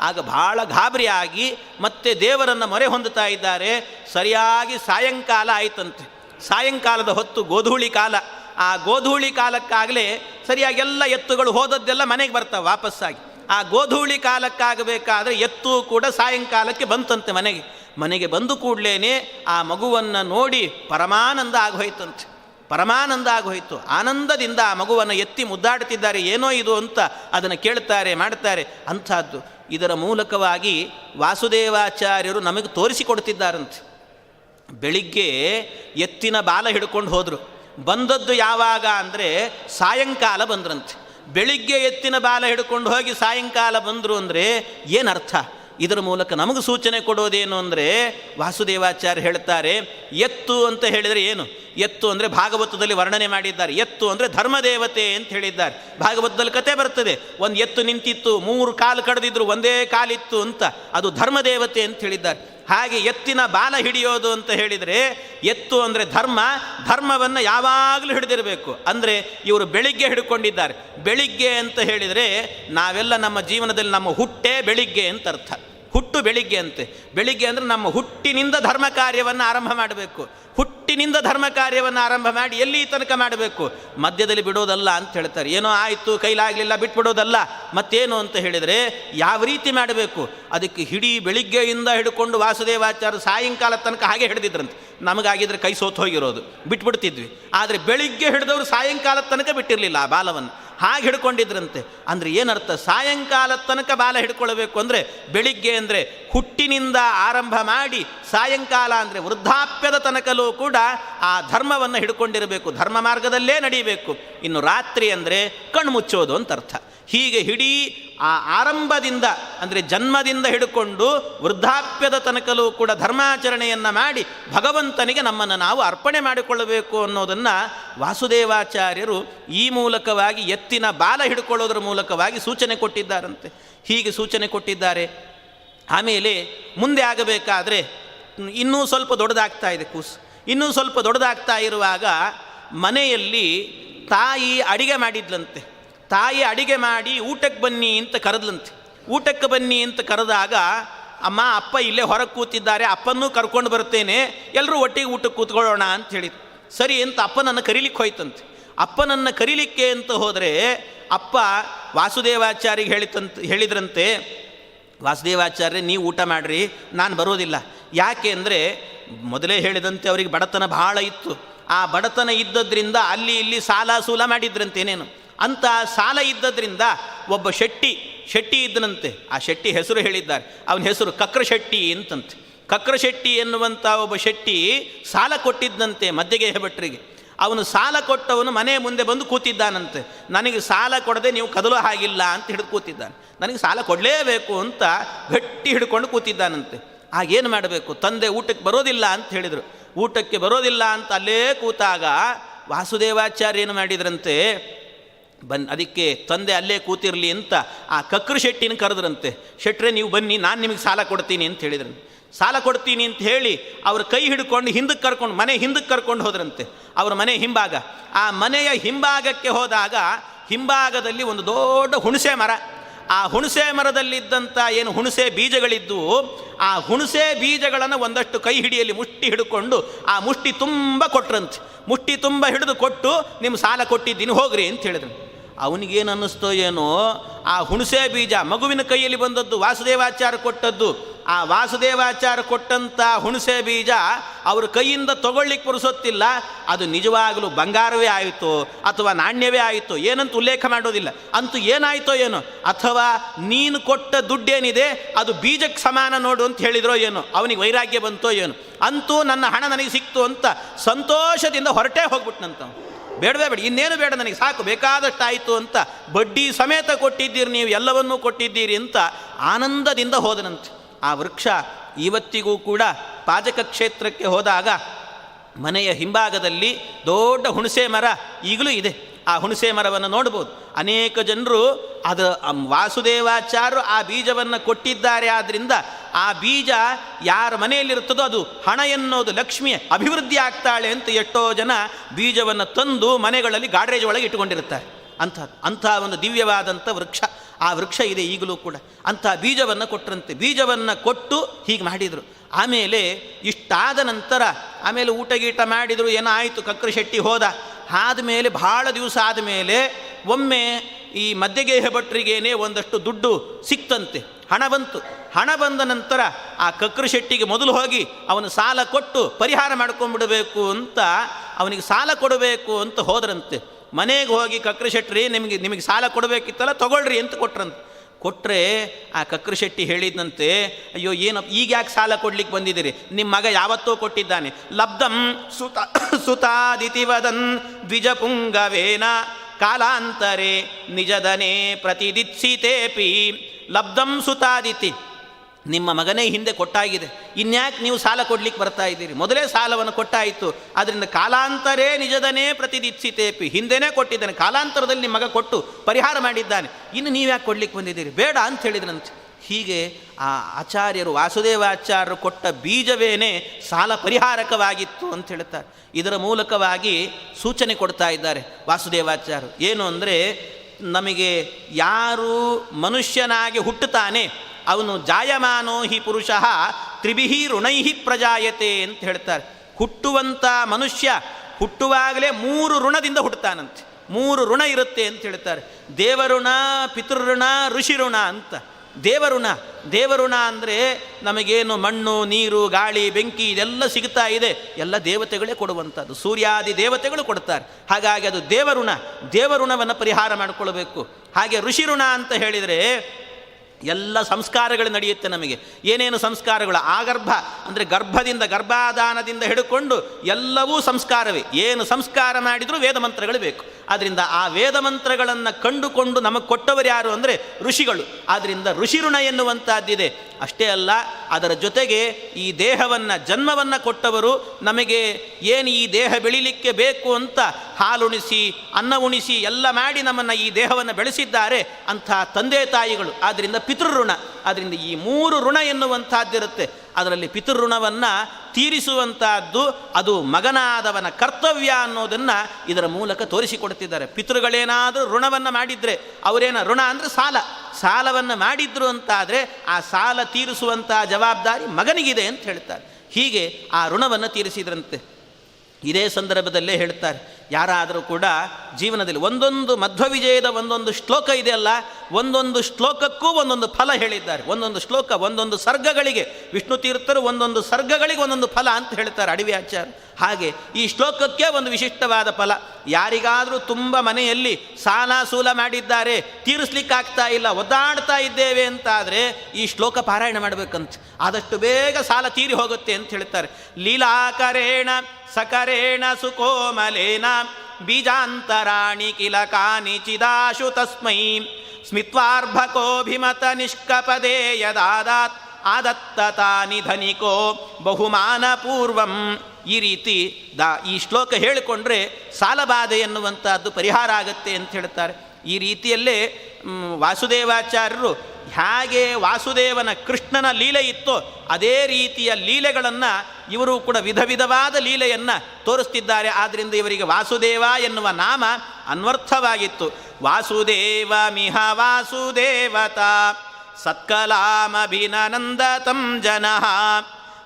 ಆಗ ಭಾಳ ಗಾಬರಿಯಾಗಿ ಮತ್ತೆ ದೇವರನ್ನು ಮೊರೆ ಹೊಂದುತ್ತಾ ಇದ್ದಾರೆ. ಸರಿಯಾಗಿ ಸಾಯಂಕಾಲ ಆಯ್ತಂತೆ. ಸಾಯಂಕಾಲದ ಹೊತ್ತು ಗೋಧೂಳಿ ಕಾಲ. ಆ ಗೋಧೂಳಿ ಕಾಲಕ್ಕಾಗಲೇ ಸರಿಯಾಗಿ ಎಲ್ಲ ಎತ್ತುಗಳು ಹೋದದ್ದೆಲ್ಲ ಮನೆಗೆ ಬರ್ತಾವೆ ವಾಪಸ್ಸಾಗಿ. ಆ ಗೋಧೂಳಿ ಕಾಲಕ್ಕಾಗಬೇಕಾದ್ರೆ ಎತ್ತು ಕೂಡ ಸಾಯಂಕಾಲಕ್ಕೆ ಬಂತಂತೆ ಮನೆಗೆ. ಮನೆಗೆ ಬಂದು ಕೂಡಲೇನೆ ಆ ಮಗುವನ್ನು ನೋಡಿ ಪರಮಾನಂದ ಆಗೋಯ್ತಂತೆ. ಪರಮಾನಂದ ಆಗೋಯ್ತು. ಆನಂದದಿಂದ ಆ ಮಗುವನ್ನು ಎತ್ತಿ ಮುದ್ದಾಡ್ತಿದ್ದಾರೆ, ಏನೋ ಇದು ಅಂತ ಅದನ್ನು ಕೇಳ್ತಾರೆ, ಮಾಡ್ತಾರೆ. ಅಂಥದ್ದು. ಇದರ ಮೂಲಕವಾಗಿ ವಾಸುದೇವಾಚಾರ್ಯರು ನಮಗೆ ತೋರಿಸಿಕೊಡ್ತಿದ್ದಾರಂತೆ. ಬೆಳಿಗ್ಗೆ ಎತ್ತಿನ ಬಾಲ ಹಿಡ್ಕೊಂಡು ಹೋದರು. ಬಂದದ್ದು ಯಾವಾಗ ಅಂದರೆ ಸಾಯಂಕಾಲ ಬಂದ್ರಂತೆ. ಬೆಳಿಗ್ಗೆ ಎತ್ತಿನ ಬಾಲ ಹಿಡ್ಕೊಂಡು ಹೋಗಿ ಸಾಯಂಕಾಲ ಬಂದರು ಅಂದರೆ ಏನರ್ಥ? ಇದರ ಮೂಲಕ ನಮಗೆ ಸೂಚನೆ ಕೊಡೋದೇನು ಅಂದರೆ ವಾಸುದೇವಾಚಾರ್ಯ ಹೇಳ್ತಾರೆ, ಎತ್ತು ಅಂತ ಹೇಳಿದರೆ ಏನು? ಎತ್ತು ಅಂದರೆ ಭಾಗವತದಲ್ಲಿ ವರ್ಣನೆ ಮಾಡಿದ್ದಾರೆ. ಎತ್ತು ಅಂದರೆ ಧರ್ಮದೇವತೆ ಅಂತ ಹೇಳಿದ್ದಾರೆ. ಭಾಗವತದಲ್ಲಿ ಕತೆ ಬರ್ತದೆ, ಒಂದು ಎತ್ತು ನಿಂತಿತ್ತು, ಮೂರು ಕಾಲು ಕಡ್ದಿದ್ರು, ಒಂದೇ ಕಾಲಿತ್ತು ಅಂತ. ಅದು ಧರ್ಮದೇವತೆ ಅಂತ ಹೇಳಿದ್ದಾರೆ. ಹಾಗೆ ಎತ್ತಿನ ಬಾಲ ಹಿಡಿಯೋದು ಅಂತ ಹೇಳಿದರೆ ಎತ್ತು ಅಂದರೆ ಧರ್ಮ, ಧರ್ಮವನ್ನು ಯಾವಾಗಲೂ ಹಿಡಿದಿರಬೇಕು. ಅಂದರೆ ಇವರು ಬೆಳಿಗ್ಗೆ ಹಿಡ್ಕೊಂಡಿದ್ದಾರೆ. ಬೆಳಿಗ್ಗೆ ಅಂತ ಹೇಳಿದರೆ ನಾವೆಲ್ಲ ನಮ್ಮ ಜೀವನದಲ್ಲಿ ನಮ್ಮ ಹುಟ್ಟೇ ಬೆಳಿಗ್ಗೆ ಅಂತ ಅರ್ಥ. ಹುಟ್ಟು ಬೆಳಿಗ್ಗೆ ಅಂತೆ. ಬೆಳಿಗ್ಗೆ ಅಂದರೆ ನಮ್ಮ ಹುಟ್ಟಿನಿಂದ ಧರ್ಮ ಕಾರ್ಯವನ್ನು ಆರಂಭ ಮಾಡಬೇಕು. ಹುಟ್ಟಿನಿಂದ ಧರ್ಮ ಕಾರ್ಯವನ್ನು ಆರಂಭ ಮಾಡಿ ಎಲ್ಲಿ ತನಕ ಮಾಡಬೇಕು? ಮಧ್ಯದಲ್ಲಿ ಬಿಡೋದಲ್ಲ ಅಂತ ಹೇಳ್ತಾರೆ. ಏನೋ ಆಯಿತು, ಕೈಲಾಗಲಿಲ್ಲ, ಬಿಟ್ಬಿಡೋದಲ್ಲ. ಮತ್ತೇನು ಅಂತ ಹೇಳಿದರೆ, ಯಾವ ರೀತಿ ಮಾಡಬೇಕು? ಅದಕ್ಕೆ ಹಿಡೀ ಬೆಳಿಗ್ಗೆಯಿಂದ ಹಿಡ್ಕೊಂಡು ವಾಸುದೇವಾಚಾರ್ಯ ಸಾಯಂಕಾಲ ತನಕ ಹಾಗೆ ಹಿಡಿದಿದ್ರಂತೆ. ನಮಗಾಗಿದ್ರೆ ಕೈ ಸೋತು ಹೋಗಿರೋದು. ಬಿಟ್ಬಿಡ್ತಿದ್ವಿ. ಆದರೆ ಬೆಳಿಗ್ಗೆ ಹಿಡಿದವರು ಸಾಯಂಕಾಲ ತನಕ ಬಿಟ್ಟಿರಲಿಲ್ಲ ಆ ಬಾಲವನ್ನು. ಹಾಗೆ ಹಿಡ್ಕೊಂಡಿದ್ರಂತೆ. ಅಂದರೆ ಏನರ್ಥ? ಸಾಯಂಕಾಲ ತನಕ ಬಾಲ ಹಿಡ್ಕೊಳ್ಬೇಕು ಅಂದರೆ ಬೆಳಿಗ್ಗೆ ಅಂದರೆ ಹುಟ್ಟಿನಿಂದ ಆರಂಭ ಮಾಡಿ ಸಾಯಂಕಾಲ ಅಂದರೆ ವೃದ್ಧಾಪ್ಯದ ತನಕಲೂ ಕೂಡ ಆ ಧರ್ಮವನ್ನು ಹಿಡ್ಕೊಂಡಿರಬೇಕು. ಧರ್ಮ ಮಾರ್ಗದಲ್ಲೇ ನಡೀಬೇಕು. ಇನ್ನು ರಾತ್ರಿ ಅಂದರೆ ಕಣ್ಮುಚ್ಚೋದು ಅಂತ ಅರ್ಥ. ಹೀಗೆ ಹಿಡೀ ಆ ಆರಂಭದಿಂದ, ಅಂದರೆ ಜನ್ಮದಿಂದ ಹಿಡ್ಕೊಂಡು ವೃದ್ಧಾಪ್ಯದ ತನಕಲೂ ಕೂಡ ಧರ್ಮಾಚರಣೆಯನ್ನು ಮಾಡಿ ಭಗವಂತನಿಗೆ ನಮ್ಮನ್ನು ನಾವು ಅರ್ಪಣೆ ಮಾಡಿಕೊಳ್ಳಬೇಕು ಅನ್ನೋದನ್ನು ವಾಸುದೇವಾಚಾರ್ಯರು ಈ ಮೂಲಕವಾಗಿ ಎತ್ತಿನ ಬಾಲ ಹಿಡ್ಕೊಳ್ಳೋದ್ರ ಮೂಲಕವಾಗಿ ಸೂಚನೆ ಕೊಟ್ಟಿದ್ದಾರಂತೆ. ಹೀಗೆ ಸೂಚನೆ ಕೊಟ್ಟಿದ್ದಾರೆ. ಆಮೇಲೆ ಮುಂದೆ ಆಗಬೇಕಾದರೆ ಇನ್ನೂ ಸ್ವಲ್ಪ ದೊಡ್ಡದಾಗ್ತಾ ಇದೆ ಕೂಸು. ಇನ್ನೂ ಸ್ವಲ್ಪ ದೊಡ್ಡದಾಗ್ತಾ ಇರುವಾಗ ಮನೆಯಲ್ಲಿ ತಾಯಿ ಅಡಿಗೆ ಮಾಡಿದ್ಲಂತೆ. ತಾಯಿ ಅಡಿಗೆ ಮಾಡಿ ಊಟಕ್ಕೆ ಬನ್ನಿ ಅಂತ ಕರೆದ್ಲಂತೆ. ಊಟಕ್ಕೆ ಬನ್ನಿ ಅಂತ ಕರೆದಾಗ, ಅಮ್ಮ, ಅಪ್ಪ ಇಲ್ಲೇ ಹೊರಗೆ ಕೂತಿದ್ದಾರೆ, ಅಪ್ಪನೂ ಕರ್ಕೊಂಡು ಬರ್ತೇನೆ ಎಲ್ಲರೂ ಒಟ್ಟಿಗೆ ಊಟಕ್ಕೆ ಕೂತ್ಕೊಳ್ಳೋಣ ಅಂತ ಹೇಳಿದ್ರು. ಸರಿ ಅಂತ ಅಪ್ಪನನ್ನು ಕರೀಲಿಕ್ಕೆ ಹೋಯ್ತಂತೆ. ಅಪ್ಪನನ್ನು ಕರೀಲಿಕ್ಕೆ ಅಂತ ಹೋದರೆ, ಅಪ್ಪ ವಾಸುದೇವಾಚಾರ್ಯಗೆ ಹೇಳಿತಂತ, ಹೇಳಿದ್ರಂತೆ, ವಾಸುದೇವಾಚಾರ್ಯ, ನೀವು ಊಟ ಮಾಡಿರಿ, ನಾನು ಬರೋದಿಲ್ಲ. ಯಾಕೆ ಅಂದರೆ, ಮೊದಲೇ ಹೇಳಿದಂತೆ ಅವರಿಗೆ ಬಡತನ ಬಹಳ ಇತ್ತು. ಆ ಬಡತನ ಇದ್ದದ್ರಿಂದ ಅಲ್ಲಿ ಇಲ್ಲಿ ಸಾಲ ಸೂಲ ಮಾಡಿದ್ರಂತೇನೇನು ಅಂತ ಸಾಲ ಇದ್ದದ್ರಿಂದ ಒಬ್ಬ ಶೆಟ್ಟಿ ಶೆಟ್ಟಿ ಇದ್ದನಂತೆ. ಆ ಶೆಟ್ಟಿ ಹೆಸರು ಹೇಳಿದ್ದಾರೆ. ಅವನ ಹೆಸರು ಕಕ್ರ ಶೆಟ್ಟಿ ಅಂತಂತೆ. ಕಕ್ರ ಶೆಟ್ಟಿ ಎನ್ನುವಂಥ ಒಬ್ಬ ಶೆಟ್ಟಿ ಸಾಲ ಕೊಟ್ಟಿದ್ದಂತೆ ಮಧ್ಯಗೆ ಭಟ್ರಿಗೆ. ಅವನು ಸಾಲ ಕೊಟ್ಟವನು ಮನೆ ಮುಂದೆ ಬಂದು ಕೂತಿದ್ದಾನಂತೆ. ನನಗೆ ಸಾಲ ಕೊಡದೆ ನೀವು ಕದಲೋ ಹಾಗಿಲ್ಲ ಅಂತ ಹಿಡಿದು ಕೂತಿದ್ದಾನೆ. ನನಗೆ ಸಾಲ ಕೊಡಲೇಬೇಕು ಅಂತ ಗಟ್ಟಿ ಹಿಡ್ಕೊಂಡು ಕೂತಿದ್ದಾನಂತೆ. ಆಗೇನು ಮಾಡಬೇಕು? ತಂದೆ ಊಟಕ್ಕೆ ಬರೋದಿಲ್ಲ ಅಂತ ಹೇಳಿದರು. ಊಟಕ್ಕೆ ಬರೋದಿಲ್ಲ ಅಂತ ಅಲ್ಲೇ ಕೂತಾಗ ವಾಸುದೇವಾಚಾರ್ಯ ಏನು ಮಾಡಿದ್ರಂತೆ? ಬನ್ ಅದಕ್ಕೆ ತಂದೆ ಅಲ್ಲೇ ಕೂತಿರಲಿ ಅಂತ ಆ ಕಕ್ರ ಶೆಟ್ಟಿನ ಕರೆದ್ರಂತೆ, ಶೆಟ್ರೆ, ನೀವು ಬನ್ನಿ, ನಾನು ನಿಮಗೆ ಸಾಲ ಕೊಡ್ತೀನಿ ಅಂತ ಹೇಳಿದ್ರಂತೆ. ಸಾಲ ಕೊಡ್ತೀನಿ ಅಂತ ಹೇಳಿ ಅವ್ರ ಕೈ ಹಿಡ್ಕೊಂಡು ಹಿಂದಕ್ಕೆ ಕರ್ಕೊಂಡು, ಮನೆ ಹಿಂದಕ್ಕೆ ಕರ್ಕೊಂಡು ಹೋದ್ರಂತೆ. ಅವ್ರ ಮನೆ ಹಿಂಭಾಗ. ಆ ಮನೆಯ ಹಿಂಭಾಗಕ್ಕೆ ಹೋದಾಗ ಹಿಂಭಾಗದಲ್ಲಿ ಒಂದು ದೊಡ್ಡ ಹುಣಸೆ ಮರ. ಆ ಹುಣಸೆ ಮರದಲ್ಲಿದ್ದಂಥ ಏನು ಹುಣಸೆ ಬೀಜಗಳಿದ್ದವು, ಆ ಹುಣಸೆ ಬೀಜಗಳನ್ನು ಒಂದಷ್ಟು ಕೈ ಹಿಡಿಯಲ್ಲಿ ಮುಷ್ಟಿ ಹಿಡ್ಕೊಂಡು ಆ ಮುಷ್ಟಿ ತುಂಬ ಕೊಟ್ರಂತೆ. ಮುಷ್ಟಿ ತುಂಬ ಹಿಡಿದು ಕೊಟ್ಟು ನಿಮ್ಮ ಸಾಲ ಕೊಟ್ಟಿದ್ದೀನಿ, ಹೋಗ್ರಿ ಅಂತ ಹೇಳಿದ್ರು. ಅವನಿಗೇನು ಅನ್ನಿಸ್ತೋ ಏನೋ, ಆ ಹುಣಸೆ ಬೀಜ ಮಗುವಿನ ಕೈಯಲ್ಲಿ ಬಂದದ್ದು ವಾಸುದೇವಾಚಾರ ಕೊಟ್ಟದ್ದು. ಆ ವಾಸುದೇವಾಚಾರ ಕೊಟ್ಟಂಥ ಹುಣಸೆ ಬೀಜ ಅವ್ರ ಕೈಯಿಂದ ತಗೊಳ್ಳಿಕ್ಕೆ ಪುರುಸೊತ್ತಿಲ್ಲ. ಅದು ನಿಜವಾಗಲೂ ಬಂಗಾರವೇ ಆಯಿತು ಅಥವಾ ನಾಣ್ಯವೇ ಆಯಿತು ಏನಂತ ಉಲ್ಲೇಖ ಮಾಡೋದಿಲ್ಲ. ಅಂತೂ ಏನಾಯಿತೋ ಏನೋ, ಅಥವಾ ನೀನು ಕೊಟ್ಟ ದುಡ್ಡೇನಿದೆ ಅದು ಬೀಜಕ್ಕೆ ಸಮಾನ ನೋಡು ಅಂತ ಹೇಳಿದ್ರೋ ಏನೋ, ಅವನಿಗೆ ವೈರಾಗ್ಯ ಬಂತೋ ಏನು. ಅಂತೂ ನನ್ನ ಹಣ ನನಗೆ ಸಿಕ್ತು ಅಂತ ಸಂತೋಷದಿಂದ ಹೊರಟೇ ಹೋಗ್ಬಿಟ್ನಂತ ಬೇಡವೇ ಬೇಡ, ಇನ್ನೇನು ಬೇಡ, ನನಗೆ ಸಾಕು ಬೇಕಾದಷ್ಟು ಆಯಿತು ಅಂತ ಬಡ್ಡಿ ಸಮೇತ ಕೊಟ್ಟಿದ್ದೀರಿ ನೀವು, ಎಲ್ಲವನ್ನೂ ಕೊಟ್ಟಿದ್ದೀರಿ ಅಂತ ಆನಂದದಿಂದ ಹೋದನಂತೆ. ಆ ವೃಕ್ಷ ಇವತ್ತಿಗೂ ಕೂಡ ಪಾಜಕ ಕ್ಷೇತ್ರಕ್ಕೆ ಹೋದಾಗ ಮನೆಯ ಹಿಂಭಾಗದಲ್ಲಿ ದೊಡ್ಡ ಹುಣಸೆ ಮರ ಈಗಲೂ ಇದೆ. ಆ ಹುಣಸೆ ಮರವನ್ನು ನೋಡ್ಬೋದು. ಅನೇಕ ಜನರು ಅದು ವಾಸುದೇವಾಚಾರ್ಯರು ಆ ಬೀಜವನ್ನು ಕೊಟ್ಟಿದ್ದಾರೆ. ಆದ್ದರಿಂದ ಆ ಬೀಜ ಯಾರ ಮನೆಯಲ್ಲಿರುತ್ತದೋ ಅದು ಹಣ ಎನ್ನೋದು ಲಕ್ಷ್ಮಿ ಅಭಿವೃದ್ಧಿ ಆಗ್ತಾಳೆ ಅಂತ ಎಷ್ಟೋ ಜನ ಬೀಜವನ್ನು ತಂದು ಮನೆಗಳಲ್ಲಿ ಗಾಡ್ರೇಜ್ ಒಳಗೆ ಇಟ್ಟುಕೊಂಡಿರುತ್ತಾರೆ. ಅಂಥ ಅಂಥ ಒಂದು ದಿವ್ಯವಾದಂಥ ವೃಕ್ಷ, ಆ ವೃಕ್ಷ ಇದೆ ಈಗಲೂ ಕೂಡ. ಅಂಥ ಬೀಜವನ್ನು ಕೊಟ್ಟರಂತೆ ಬೀಜವನ್ನು ಕೊಟ್ಟು ಹೀಗೆ ಮಾಡಿದರು. ಆಮೇಲೆ ಇಷ್ಟಾದ ನಂತರ, ಆಮೇಲೆ ಊಟ ಗೀಟ ಮಾಡಿದರು, ಏನಾಯಿತು, ಕಕ್ರ ಶೆಟ್ಟಿ ಹೋದ. ಆದಮೇಲೆ ಭಾಳ ದಿವಸ ಆದಮೇಲೆ ಒಮ್ಮೆ ಈ ಮಧ್ಯಗೇಹ ಭಟ್ರಿಗೇನೆ ಒಂದಷ್ಟು ದುಡ್ಡು ಸಿಕ್ತಂತೆ. ಹಣ ಬಂತು. ಹಣ ಬಂದ ನಂತರ ಆ ಕಕ್ರ ಶೆಟ್ಟಿಗೆ ಮೊದಲು ಹೋಗಿ ಅವನು ಸಾಲ ಕೊಟ್ಟು ಪರಿಹಾರ ಮಾಡ್ಕೊಂಡ್ಬಿಡಬೇಕು ಅಂತ ಅವನಿಗೆ ಸಾಲ ಕೊಡಬೇಕು ಅಂತ ಹೋದ್ರಂತೆ. ಮನೆಗೆ ಹೋಗಿ ಕಕ್ರ ಶೆಟ್ಟ್ರಿ ನಿಮಗೆ ನಿಮಗೆ ಸಾಲ ಕೊಡಬೇಕಿತ್ತಲ್ಲ ತಗೊಳ್ರಿ ಅಂತ ಕೊಟ್ರಂತೆ. ಕೊಟ್ಟರೆ ಆ ಕಕ್ರ ಶೆಟ್ಟಿ ಹೇಳಿದಂತೆ ಅಯ್ಯೋ ಏನಪ್ಪ ಈಗ ಯಾಕೆ ಸಾಲ ಕೊಡ್ಲಿಕ್ಕೆ ಬಂದಿದ್ದೀರಿ? ನಿಮ್ಮ ಮಗ ಯಾವತ್ತೋ ಕೊಟ್ಟಿದ್ದಾನೆ. ಲಬ್ಧಂ ಸುತ ಸುತಾದಿತಿ ವದನ್ ದ್ವಿಜಪುಂಗವೇನ ಕಾಲಾಂತರೆ ನಿಜದನೇ ಪ್ರತಿದಿತ್ಸಿತೇಪಿ ಲಬ್ಧಂ ಸುತಾದಿತಿ. ನಿಮ್ಮ ಮಗನೇ ಹಿಂದೆ ಕೊಟ್ಟಾಗಿದೆ. ಇನ್ಯಾಕೆ ನೀವು ಸಾಲ ಕೊಡ್ಲಿಕ್ಕೆ ಬರ್ತಾ ಇದ್ದೀರಿ? ಮೊದಲೇ ಸಾಲವನ್ನು ಕೊಟ್ಟಾಯಿತು. ಅದರಿಂದ ಕಾಲಾಂತರೇ ನಿಜದನೇ ಪ್ರತಿದಿತ್ಸಿತೇಪಿ. ಹಿಂದೆನೇ ಕೊಟ್ಟಿದ್ದಾನೆ. ಕಾಲಾಂತರದಲ್ಲಿ ನಿಮ್ಮ ಮಗ ಕೊಟ್ಟು ಪರಿಹಾರ ಮಾಡಿದ್ದಾನೆ. ಇನ್ನು ನೀವು ಯಾಕೆ ಕೊಡ್ಲಿಕ್ಕೆ ಬಂದಿದ್ದೀರಿ? ಬೇಡ ಅಂತ ಹೇಳಿದ್ರಂತೆ ಹೀಗೆ ಆ ಆಚಾರ್ಯರು, ವಾಸುದೇವಾಚಾರ್ಯರು ಕೊಟ್ಟ ಬೀಜವೇನೆ ಸಾಲ ಪರಿಹಾರಕವಾಗಿತ್ತು ಅಂತ ಹೇಳ್ತಾರೆ. ಇದರ ಮೂಲಕವಾಗಿ ಸೂಚನೆ ಕೊಡ್ತಾ ಇದ್ದಾರೆ ವಾಸುದೇವಾಚಾರ್ಯರು. ಏನು ಅಂದರೆ, ನಮಗೆ ಯಾರು ಮನುಷ್ಯನಾಗಿ ಹುಟ್ಟುತ್ತಾನೆ, ಅವನು ಜಾಯಮಾನೋ ಹಿ ಪುರುಷ, ತ್ರಿಭಿಹಿ ಋಣೈಹಿ ಪ್ರಜಾಯತೆ ಅಂತ ಹೇಳ್ತಾರೆ. ಹುಟ್ಟುವಂಥ ಮನುಷ್ಯ ಹುಟ್ಟುವಾಗಲೇ ಮೂರು ಋಣದಿಂದ ಹುಟ್ಟುತ್ತಾನಂತೆ. ಮೂರು ಋಣ ಇರುತ್ತೆ ಅಂತ ಹೇಳ್ತಾರೆ. ದೇವಋಣ, ಪಿತೃಋಣ ಋಷಿ ಋಣ ಅಂತ. ದೇವಋಣ ದೇವರುಣ ಅಂದರೆ ನಮಗೇನು ಮಣ್ಣು, ನೀರು, ಗಾಳಿ, ಬೆಂಕಿ ಇದೆಲ್ಲ ಸಿಗ್ತಾ ಇದೆ. ಎಲ್ಲ ದೇವತೆಗಳೇ ಕೊಡುವಂಥದ್ದು. ಸೂರ್ಯಾದಿ ದೇವತೆಗಳು ಕೊಡ್ತಾರೆ. ಹಾಗಾಗಿ ಅದು ದೇವಋಣ ದೇವಋಣವನ್ನು ಪರಿಹಾರ ಮಾಡಿಕೊಳ್ಬೇಕು. ಹಾಗೆ ಋಷಿ ಋಣ ಅಂತ ಹೇಳಿದರೆ ಎಲ್ಲ ಸಂಸ್ಕಾರಗಳು ನಡೆಯುತ್ತೆ ನಮಗೆ. ಏನೇನು ಸಂಸ್ಕಾರಗಳು? ಆಗರ್ಭ ಅಂದರೆ ಗರ್ಭದಿಂದ ಗರ್ಭಾದಾನದಿಂದ ಹಿಡ್ಕೊಂಡು ಎಲ್ಲವೂ ಸಂಸ್ಕಾರವೇ. ಏನು ಸಂಸ್ಕಾರ ಮಾಡಿದರೂ ವೇದ ಮಂತ್ರಗಳು ಬೇಕು. ಆದ್ದರಿಂದ ಆ ವೇದ ಮಂತ್ರಗಳನ್ನು ಕಂಡುಕೊಂಡು ನಮಗೆ ಕೊಟ್ಟವರು ಯಾರು ಅಂದರೆ ಋಷಿಗಳು. ಆದ್ದರಿಂದ ಋಷಿ ಋಣ ಎನ್ನುವಂಥದ್ದಿದೆ ಅಷ್ಟೇ ಅಲ್ಲ ಅದರ ಜೊತೆಗೆ ಈ ದೇಹವನ್ನು, ಜನ್ಮವನ್ನು ಕೊಟ್ಟವರು ನಮಗೆ ಏನು ಈ ದೇಹ ಬೆಳಿಲಿಕ್ಕೆ ಬೇಕು ಅಂತ ಹಾಲುಣಿಸಿ, ಅನ್ನ ಉಣಿಸಿ ಎಲ್ಲ ಮಾಡಿ ನಮ್ಮನ್ನು ಈ ದೇಹವನ್ನು ಬೆಳೆಸಿದ್ದಾರೆ ಅಂಥ ತಂದೆ ತಾಯಿಗಳು. ಆದ್ದರಿಂದ ಪಿತೃಋಣ. ಆದ್ದರಿಂದ ಈ ಮೂರು ಋಣ ಎನ್ನುವಂಥದ್ದಿರುತ್ತೆ. ಅದರಲ್ಲಿ ಪಿತೃಋಣವನ್ನು ತೀರಿಸುವಂತಹದ್ದು ಅದು ಮಗನಾದವನ ಕರ್ತವ್ಯ ಅನ್ನೋದನ್ನು ಇದರ ಮೂಲಕ ತೋರಿಸಿಕೊಡ್ತಿದ್ದಾರೆ. ಪಿತೃಗಳೇನಾದರೂ ಋಣವನ್ನು ಮಾಡಿದರೆ ಅವರೇನ ಋಣ ಅಂದರೆ ಸಾಲ. ಸಾಲವನ್ನು ಮಾಡಿದ್ರು ಅಂತಾದರೆ ಆ ಸಾಲ ತೀರಿಸುವಂಥ ಜವಾಬ್ದಾರಿ ಮಗನಿಗಿದೆ ಅಂತ ಹೇಳ್ತಾರೆ. ಹೀಗೆ ಆ ಋಣವನ್ನು ತೀರಿಸಿದ್ರಂತೆ. ಇದೇ ಸಂದರ್ಭದಲ್ಲೇ ಹೇಳ್ತಾರೆ, ಯಾರಾದರೂ ಕೂಡ ಜೀವನದಲ್ಲಿ ಒಂದೊಂದು ಮಧ್ವ ವಿಜಯದ ಒಂದೊಂದು ಶ್ಲೋಕ ಇದೆಯಲ್ಲ, ಒಂದೊಂದು ಶ್ಲೋಕಕ್ಕೂ ಒಂದೊಂದು ಫಲ ಹೇಳಿದ್ದಾರೆ. ಒಂದೊಂದು ಶ್ಲೋಕ, ಒಂದೊಂದು ಸರ್ಗಗಳಿಗೆ, ವಿಷ್ಣು ತೀರ್ಥರು ಒಂದೊಂದು ಸರ್ಗಗಳಿಗೆ ಒಂದೊಂದು ಫಲ ಅಂತ ಹೇಳ್ತಾರೆ ಅಡವಿ ಆಚಾರ ಹಾಗೆ ಈ ಶ್ಲೋಕಕ್ಕೆ ಒಂದು ವಿಶಿಷ್ಟವಾದ ಫಲ ಯಾರಿಗಾದರೂ ತುಂಬ ಮನೆಯಲ್ಲಿ ಸಾಲ ಸೂಲ ಮಾಡಿದ್ದಾರೆ, ತೀರಿಸ್ಲಿಕ್ಕಾಗ್ತಾ ಇಲ್ಲ, ಒದ್ದಾಡ್ತಾ ಇದ್ದೇವೆ ಅಂತಾದರೆ ಈ ಶ್ಲೋಕ ಪಾರಾಯಣ ಮಾಡಬೇಕಂತ. ಆದಷ್ಟು ಬೇಗ ಸಾಲ ತೀರಿ ಹೋಗುತ್ತೆ ಅಂತ ಹೇಳ್ತಾರೆ. ಲೀಲಾಕರೇಣ ಸಕರೇಣ ಸುಕೋಮಲೇನ, ಬೀಜಾಂತರಾಣಿ ಕಿಲ ಕಾನಿಚಿದಾಶು ತಸ್ಮೈ, ಸ್ಮಿತ್ವಾರ್ಭಕೋಭಿಮತ ನಿಷ್ಕಪದೇ ಯದಾದಾತ್. ಆದತ್ತತಾನಿ ಧನಿಕೋ ಬಹುಮಾನ ಪೂರ್ವಂ ಈ ರೀತಿ ದಾ ಈ ಶ್ಲೋಕ ಹೇಳಿಕೊಂಡ್ರೆ ಸಾಲಬಾಧೆ ಎನ್ನುವಂಥದ್ದು ಪರಿಹಾರ ಆಗುತ್ತೆ ಅಂತ ಹೇಳ್ತಾರೆ. ಈ ರೀತಿಯಲ್ಲೇ ವಾಸುದೇವಾಚಾರ್ಯರು ಹೇಗೆ ವಾಸುದೇವನ ಕೃಷ್ಣನ ಲೀಲೆ ಇತ್ತೋ ಅದೇ ರೀತಿಯ ಲೀಲೆಗಳನ್ನು ಇವರು ಕೂಡ ವಿಧ ವಿಧವಾದ ಲೀಲೆಯನ್ನು ತೋರಿಸ್ತಿದ್ದಾರೆ. ಆದ್ದರಿಂದ ಇವರಿಗೆ ವಾಸುದೇವ ಎನ್ನುವ ನಾಮ ಅನ್ವರ್ಥವಾಗಿತ್ತು. ವಾಸುದೇವ ಮಿಹ ವಾಸುದೇವತಾ. ಸತ್ಕಲಾಮಭಿನನಂದತಂ ಜನಃ.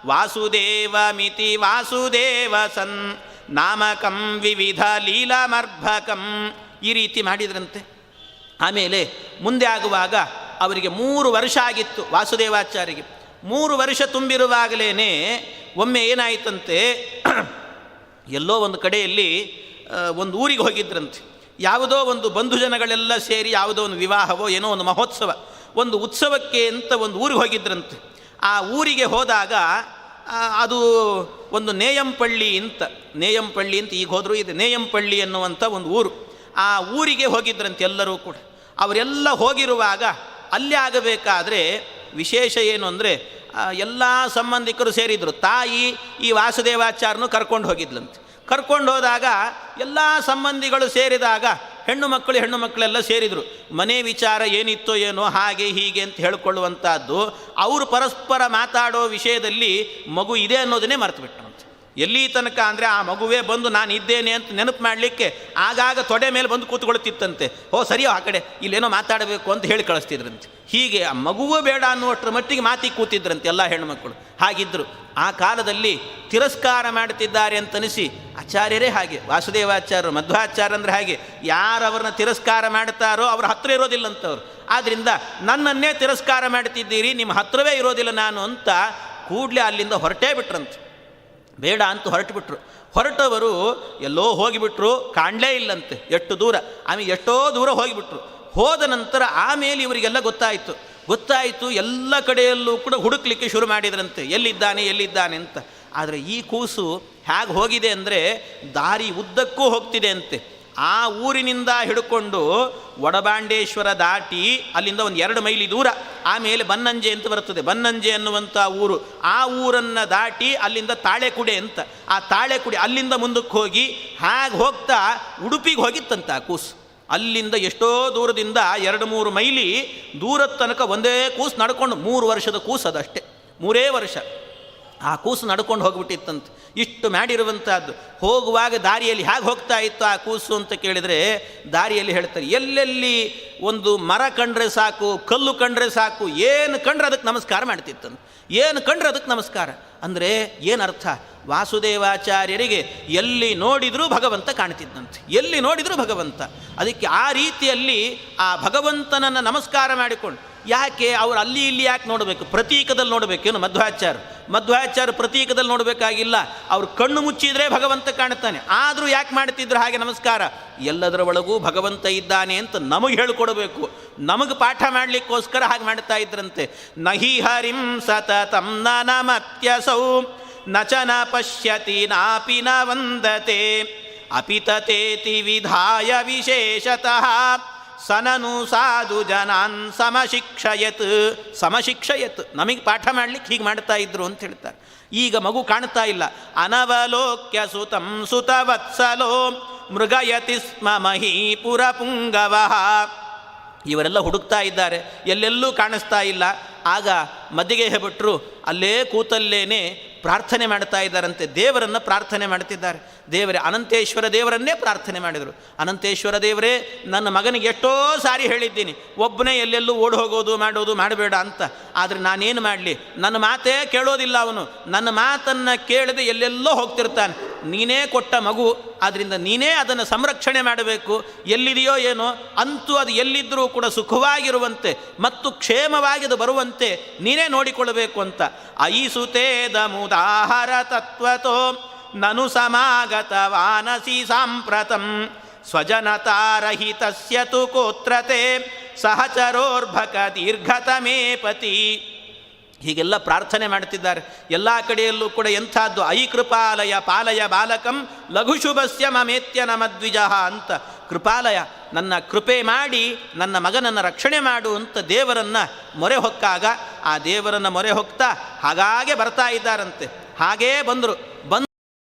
ವಾಸುದೇವಮಿತಿ ವಾಸುದೇವ ಸನ್ ನಾಮಕಂ ವಿವಿಧ ಲೀಲಾಮರ್ಭಕಂ ಈ ರೀತಿ ಮಾಡಿದ್ರಂತೆ. ಆಮೇಲೆ ಮುಂದೆ ಆಗುವಾಗ ಅವರಿಗೆ ಮೂರು ವರ್ಷ ಆಗಿತ್ತು ವಾಸುದೇವಾಚಾರ್ಯರಿಗೆ ಮೂರು ವರ್ಷ ತುಂಬಿರುವಾಗಲೇ ಒಮ್ಮೆ ಏನಾಯಿತಂತೆ, ಎಲ್ಲೋ ಒಂದು ಕಡೆಯಲ್ಲಿ ಒಂದು ಊರಿಗೆ ಹೋಗಿದ್ರಂತೆ. ಯಾವುದೋ ಒಂದು ಬಂಧುಜನಗಳೆಲ್ಲ ಸೇರಿ ಯಾವುದೋ ಒಂದು ವಿವಾಹವೋ ಏನೋ ಒಂದು ಮಹೋತ್ಸವ. ಒಂದು ಉತ್ಸವಕ್ಕೆ ಅಂತ ಒಂದು ಊರಿಗೆ ಹೋಗಿದ್ರಂತೆ. ಆ ಊರಿಗೆ ಹೋದಾಗ ಅದು ಒಂದು ನೇಯಂಪಳ್ಳಿ ಅಂತ ನೇಯಂಪಳ್ಳಿ ಅಂತ ಈಗ ಹೋದರೂ ಇದೆ, ನೇಯಂಪಳ್ಳಿ ಅನ್ನುವಂಥ ಒಂದು ಊರು. ಆ ಊರಿಗೆ ಹೋಗಿದ್ರಂತೆ ಎಲ್ಲರೂ ಕೂಡ. ಅವರೆಲ್ಲ ಹೋಗಿರುವಾಗ ಅಲ್ಲಿ ಆಗಬೇಕಾದ್ರೆ ವಿಶೇಷ ಏನು ಅಂದರೆ ಎಲ್ಲ ಸಂಬಂಧಿಕರು ಸೇರಿದರು. ತಾಯಿ ಈ ವಾಸುದೇವಾಚಾರ್ಯನು ಕರ್ಕೊಂಡು ಹೋಗಿದ್ಲಂತೆ. ಕರ್ಕೊಂಡು ಹೋದಾಗ ಎಲ್ಲ ಸಂಬಂಧಿಗಳು ಸೇರಿದಾಗ ಹೆಣ್ಣು ಮಕ್ಕಳು, ಹೆಣ್ಣು ಮಕ್ಕಳೆಲ್ಲ ಸೇರಿದರು. ಮನೆ ವಿಚಾರ ಏನಿತ್ತೋ ಏನೋ ಹಾಗೆ ಹೀಗೆ ಅಂತ ಹೇಳ್ಕೊಳ್ಳುವಂಥದ್ದು ಅವರು ಪರಸ್ಪರ ಮಾತಾಡೋ ವಿಷಯದಲ್ಲಿ ಮಗು ಇದೆ ಅನ್ನೋದನ್ನೇ ಮರೆತುಬಿಟ್ಟು ಎಲ್ಲಿ ತನಕ ಅಂದರೆ ಆ ಮಗುವೇ ಬಂದು ನಾನು ಇದ್ದೇನೆ ಅಂತ ನೆನಪು ಮಾಡಲಿಕ್ಕೆ ಆಗಾಗ ತೊಡೆ ಮೇಲೆ ಬಂದು ಕೂತ್ಕೊಳ್ತಿತ್ತಂತೆ. ಓ ಸರಿಯೋ ಆ ಕಡೆ, ಇಲ್ಲೇನೋ ಮಾತಾಡಬೇಕು ಅಂತ ಹೇಳಿ ಕಳಿಸ್ತಿದ್ರಂತೆ. ಹೀಗೆ ಆ ಮಗುವೂ ಬೇಡ ಅನ್ನುವಷ್ಟರ ಮಟ್ಟಿಗೆ ಮಾತಿ ಕೂತಿದ್ರಂತೆ ಎಲ್ಲ ಹೆಣ್ಣುಮಕ್ಕಳು ಹಾಗಿದ್ದರು ಆ ಕಾಲದಲ್ಲಿ ತಿರಸ್ಕಾರ ಮಾಡುತ್ತಿದ್ದಾರೆ ಅಂತನಿಸಿ ಆಚಾರ್ಯರೇ ಹಾಗೆ, ವಾಸುದೇವಾಚಾರ್ಯರು ಮಧ್ವಾಚಾರ್ಯ ಅಂದರೆ ಹಾಗೆ ಯಾರು ಅವ್ರನ್ನ ತಿರಸ್ಕಾರ ಮಾಡ್ತಾರೋ ಅವ್ರ ಹತ್ರ ಇರೋದಿಲ್ಲಂತವ್ರು. ಆದ್ದರಿಂದ ನನ್ನನ್ನೇ ತಿರಸ್ಕಾರ ಮಾಡ್ತಿದ್ದೀರಿ, ನಿಮ್ಮ ಹತ್ರವೇ ಇರೋದಿಲ್ಲ ನಾನು ಅಂತ ಕೂಡಲೇ ಅಲ್ಲಿಂದ ಹೊರಟೇ ಬಿಟ್ರಂತೆ. ಬೇಡ ಅಂತ ಹೊರಟು ಬಿಟ್ರು ಹೊರಟವರು ಎಲ್ಲೋ ಹೋಗಿಬಿಟ್ರು, ಕಾಣಲೇ ಇಲ್ಲಂತೆ, ಎಷ್ಟು ದೂರ. ಆಮೇಲೆ ಎಷ್ಟೋ ದೂರ ಹೋಗಿಬಿಟ್ರು. ಹೋದ ನಂತರ ಆಮೇಲೆ ಇವರಿಗೆಲ್ಲ ಗೊತ್ತಾಯಿತು. ಗೊತ್ತಾಯಿತು ಎಲ್ಲ ಕಡೆಯಲ್ಲೂ ಕೂಡ ಹುಡುಕ್ಲಿಕ್ಕೆ ಶುರು ಮಾಡಿದ್ರಂತೆ. ಎಲ್ಲಿದ್ದಾನೆ ಎಲ್ಲಿದ್ದಾನೆ ಅಂತ. ಆದರೆ ಈ ಕೂಸು ಹೇಗೆ ಹೋಗಿದೆ ಅಂದರೆ ದಾರಿ ಉದ್ದಕ್ಕೂ ಹೋಗ್ತಿದೆ ಅಂತೆ. ಆ ಊರಿನಿಂದ ಹಿಡ್ಕೊಂಡು ಒಡಬಾಂಡೇಶ್ವರ ದಾಟಿ ಅಲ್ಲಿಂದ ಒಂದು ಎರಡು ಮೈಲಿ ದೂರ ಆಮೇಲೆ ಬನ್ನಂಜೆ ಅಂತ ಬರ್ತದೆ ಬನ್ನಂಜೆ ಅನ್ನುವಂಥ ಊರು. ಆ ಊರನ್ನು ದಾಟಿ ಅಲ್ಲಿಂದ ತಾಳೆಕುಡೆ ಅಂತ. ಆ ತಾಳೆಕುಡೆ ಅಲ್ಲಿಂದ ಮುಂದಕ್ಕೆ ಹೋಗಿ ಹಾಗೆ ಹೋಗ್ತಾ ಉಡುಪಿಗೆ ಹೋಗಿತ್ತಂತ ಆ ಕೂಸು. ಅಲ್ಲಿಂದ ಎಷ್ಟೋ ದೂರದಿಂದ ಎರಡು ಮೂರು ಮೈಲಿ ದೂರದ ತನಕ ಒಂದೇ ಕೂಸು ನಡ್ಕೊಂಡು ಮೂರು ವರ್ಷದ ಕೂಸು ಅದಷ್ಟೇ. ಮೂರೇ ವರ್ಷ. ಆ ಕೂಸು ನಡ್ಕೊಂಡು ಹೋಗ್ಬಿಟ್ಟಿತ್ತಂತೆ. ಇಷ್ಟು ಮಾಡಿರುವಂಥದ್ದು ಹೋಗುವಾಗ ದಾರಿಯಲ್ಲಿ ಹೇಗೆ ಹೋಗ್ತಾ ಇತ್ತು ಆ ಕೂಸು ಅಂತ ಕೇಳಿದರೆ ದಾರಿಯಲ್ಲಿ ಹೇಳ್ತಾರೆ, ಎಲ್ಲೆಲ್ಲಿ ಒಂದು ಮರ ಕಂಡ್ರೆ ಸಾಕು, ಕಲ್ಲು ಕಂಡ್ರೆ ಸಾಕು, ಏನು ಕಂಡ್ರೆ ಅದಕ್ಕೆ ನಮಸ್ಕಾರ ಮಾಡ್ತಿತ್ತಂತೆ. ಏನು ಕಂಡ್ರೆ ಅದಕ್ಕೆ ನಮಸ್ಕಾರ? ಅಂದರೆ ಏನು ಅರ್ಥ ವಾಸುದೇವಾಚಾರ್ಯರಿಗೆ ಎಲ್ಲಿ ನೋಡಿದರೂ ಭಗವಂತ ಕಾಣ್ತಿದ್ದಂತೆ. ಎಲ್ಲಿ ನೋಡಿದರೂ ಭಗವಂತ. ಅದಕ್ಕೆ ಆ ರೀತಿಯಲ್ಲಿ ಆ ಭಗವಂತನನ್ನು ನಮಸ್ಕಾರ ಮಾಡಿಕೊಂಡು ಯಾಕೆ ಅವ್ರು ಅಲ್ಲಿ ಇಲ್ಲಿ ಯಾಕೆ ನೋಡಬೇಕು? ಪ್ರತೀಕದಲ್ಲಿ ನೋಡಬೇಕೇನು ಮಧ್ವಾಚಾರ್ಯ ಮಧ್ವಾಚಾರ್ಯ ಪ್ರತೀಕದಲ್ಲಿ ನೋಡಬೇಕಾಗಿಲ್ಲ. ಅವ್ರು ಕಣ್ಣು ಮುಚ್ಚಿದ್ರೆ ಭಗವಂತ ಕಾಣುತ್ತಾನೆ. ಆದರೂ ಯಾಕೆ ಮಾಡ್ತಿದ್ರು ಹಾಗೆ ನಮಸ್ಕಾರ? ಎಲ್ಲದರ ಒಳಗೂ ಭಗವಂತ ಇದ್ದಾನೆ ಅಂತ ನಮಗೆ ಹೇಳಿಕೊಡಬೇಕು. ನಮಗೆ ಪಾಠ ಮಾಡಲಿಕ್ಕೋಸ್ಕರ ಹಾಗೆ ಮಾಡ್ತಾ ಇದ್ರಂತೆ. ನಹಿ ಹರಿಂ ಸತತಂ ನ ಚ ನ ಪಶ್ಯತಿ ನಾಪಿ ನ ವಂದತೆ. ಅಪಿತತೇತಿ ವಿಧಾಯ ವಿಶೇಷತಃ. ಸನನು ಸಾಧು ಜನಾನ್ ಸಮಶಿಕ್ಷಯತ್ ಸಮಶಿಕ್ಷಯತ್. ನಮಗೆ ಪಾಠ ಮಾಡಲಿಕ್ಕೆ ಹೀಗೆ ಮಾಡ್ತಾ ಇದ್ರು ಅಂತ ಹೇಳ್ತಾರೆ. ಈಗ ಮಗು ಕಾಣ್ತಾ ಇಲ್ಲ. ಅನವಲೋಕ್ಯ ಸುತಂ ಸುತವತ್ಸಲೋ, ಮೃಗಯತಿ ಸ್ಮ ಮಹೀಪುರ ಪುಂಗವ. ಇವರೆಲ್ಲ ಹುಡುಕ್ತಾ ಇದ್ದಾರೆ. ಎಲ್ಲೆಲ್ಲೂ ಕಾಣಿಸ್ತಾ ಇಲ್ಲ. ಆಗ ಮದ್ದಿಗೆ ಹೇಬಿಟ್ರು ಅಲ್ಲೇ ಕೂತಲ್ಲೇನೆ ಪ್ರಾರ್ಥನೆ ಮಾಡ್ತಾ ಇದ್ದಾರಂತೆ, ದೇವರನ್ನು ಪ್ರಾರ್ಥನೆ ಮಾಡ್ತಿದ್ದಾರೆ. ದೇವರೇ, ಅನಂತೇಶ್ವರ ದೇವರನ್ನೇ ಪ್ರಾರ್ಥನೆ ಮಾಡಿದರು. ಅನಂತೇಶ್ವರ ದೇವರೇ, ನನ್ನ ಮಗನಿಗೆ ಎಷ್ಟೋ ಸಾರಿ ಹೇಳಿದ್ದೀನಿ, ಒಬ್ಬನೇ ಎಲ್ಲೆಲ್ಲೂ ಓಡಿ ಹೋಗೋದು, ಮಾಡೋದು, ಮಾಡಬೇಡ ಅಂತ. ಆದರೆ ನಾನೇನು ಮಾಡಲಿ? ನನ್ನ ಮಾತೇ ಕೇಳೋದಿಲ್ಲ ಅವನು. ನನ್ನ ಮಾತನ್ನು ಕೇಳದೆ ಎಲ್ಲೆಲ್ಲೋ ಹೋಗ್ತಿರ್ತಾನೆ. ನೀನೇ ಕೊಟ್ಟ ಮಗು ಆದ್ದರಿಂದ ನೀನೇ ಅದನ್ನು ಸಂರಕ್ಷಣೆ ಮಾಡಬೇಕು. ಎಲ್ಲಿದೆಯೋ ಏನೋ, ಅಂತೂ ಅದು ಎಲ್ಲಿದ್ದರೂ ಕೂಡ ಸುಖವಾಗಿರುವಂತೆ ಮತ್ತು ಕ್ಷೇಮವಾಗಿ ಅದು ಬರುವಂತೆ ನೀನೇ ನೋಡಿಕೊಳ್ಳಬೇಕು ಅಂತ. ಐಸುತೇದ ಮುದಾಹಾರ ತತ್ವತೋ, ನನು ಸಮಾಗತವಾನಸಿ ಸಾಂಪ್ರತಂ. ಸ್ವಜನತಾರಹಿತಸ್ಯ ತು ಕೋತ್ರತೆ, ಸಹಚರೋರ್ಭಕ ದೀರ್ಘತಮೇ ಪತಿ ಹೀಗೆಲ್ಲ ಪ್ರಾರ್ಥನೆ ಮಾಡ್ತಿದ್ದಾರೆ ಎಲ್ಲ ಕಡೆಯಲ್ಲೂ ಕೂಡ ಎಂಥದ್ದು, ಐ ಕೃಪಾಲಯ ಪಾಲಯ ಬಾಲಕಂ ಲಘುಶುಭಸ್ಯ ಮಮೇತ್ಯ ನಮದ್ವಿಜ ಅಂತ ಕೃಪಾಲಯ, ನನ್ನ ಕೃಪೆ ಮಾಡಿ, ನನ್ನ ಮಗನನ್ನು ರಕ್ಷಣೆ ಮಾಡು ಅಂತ ದೇವರನ್ನು ಮೊರೆ ಹೊಕ್ಕಾಗ, ಆ ದೇವರನ್ನು ಮೊರೆ ಹೊಕ್ತಾ ಹಾಗಾಗೆ ಬರ್ತಾ ಇದ್ದಾರಂತೆ. ಹಾಗೇ ಬಂದರು.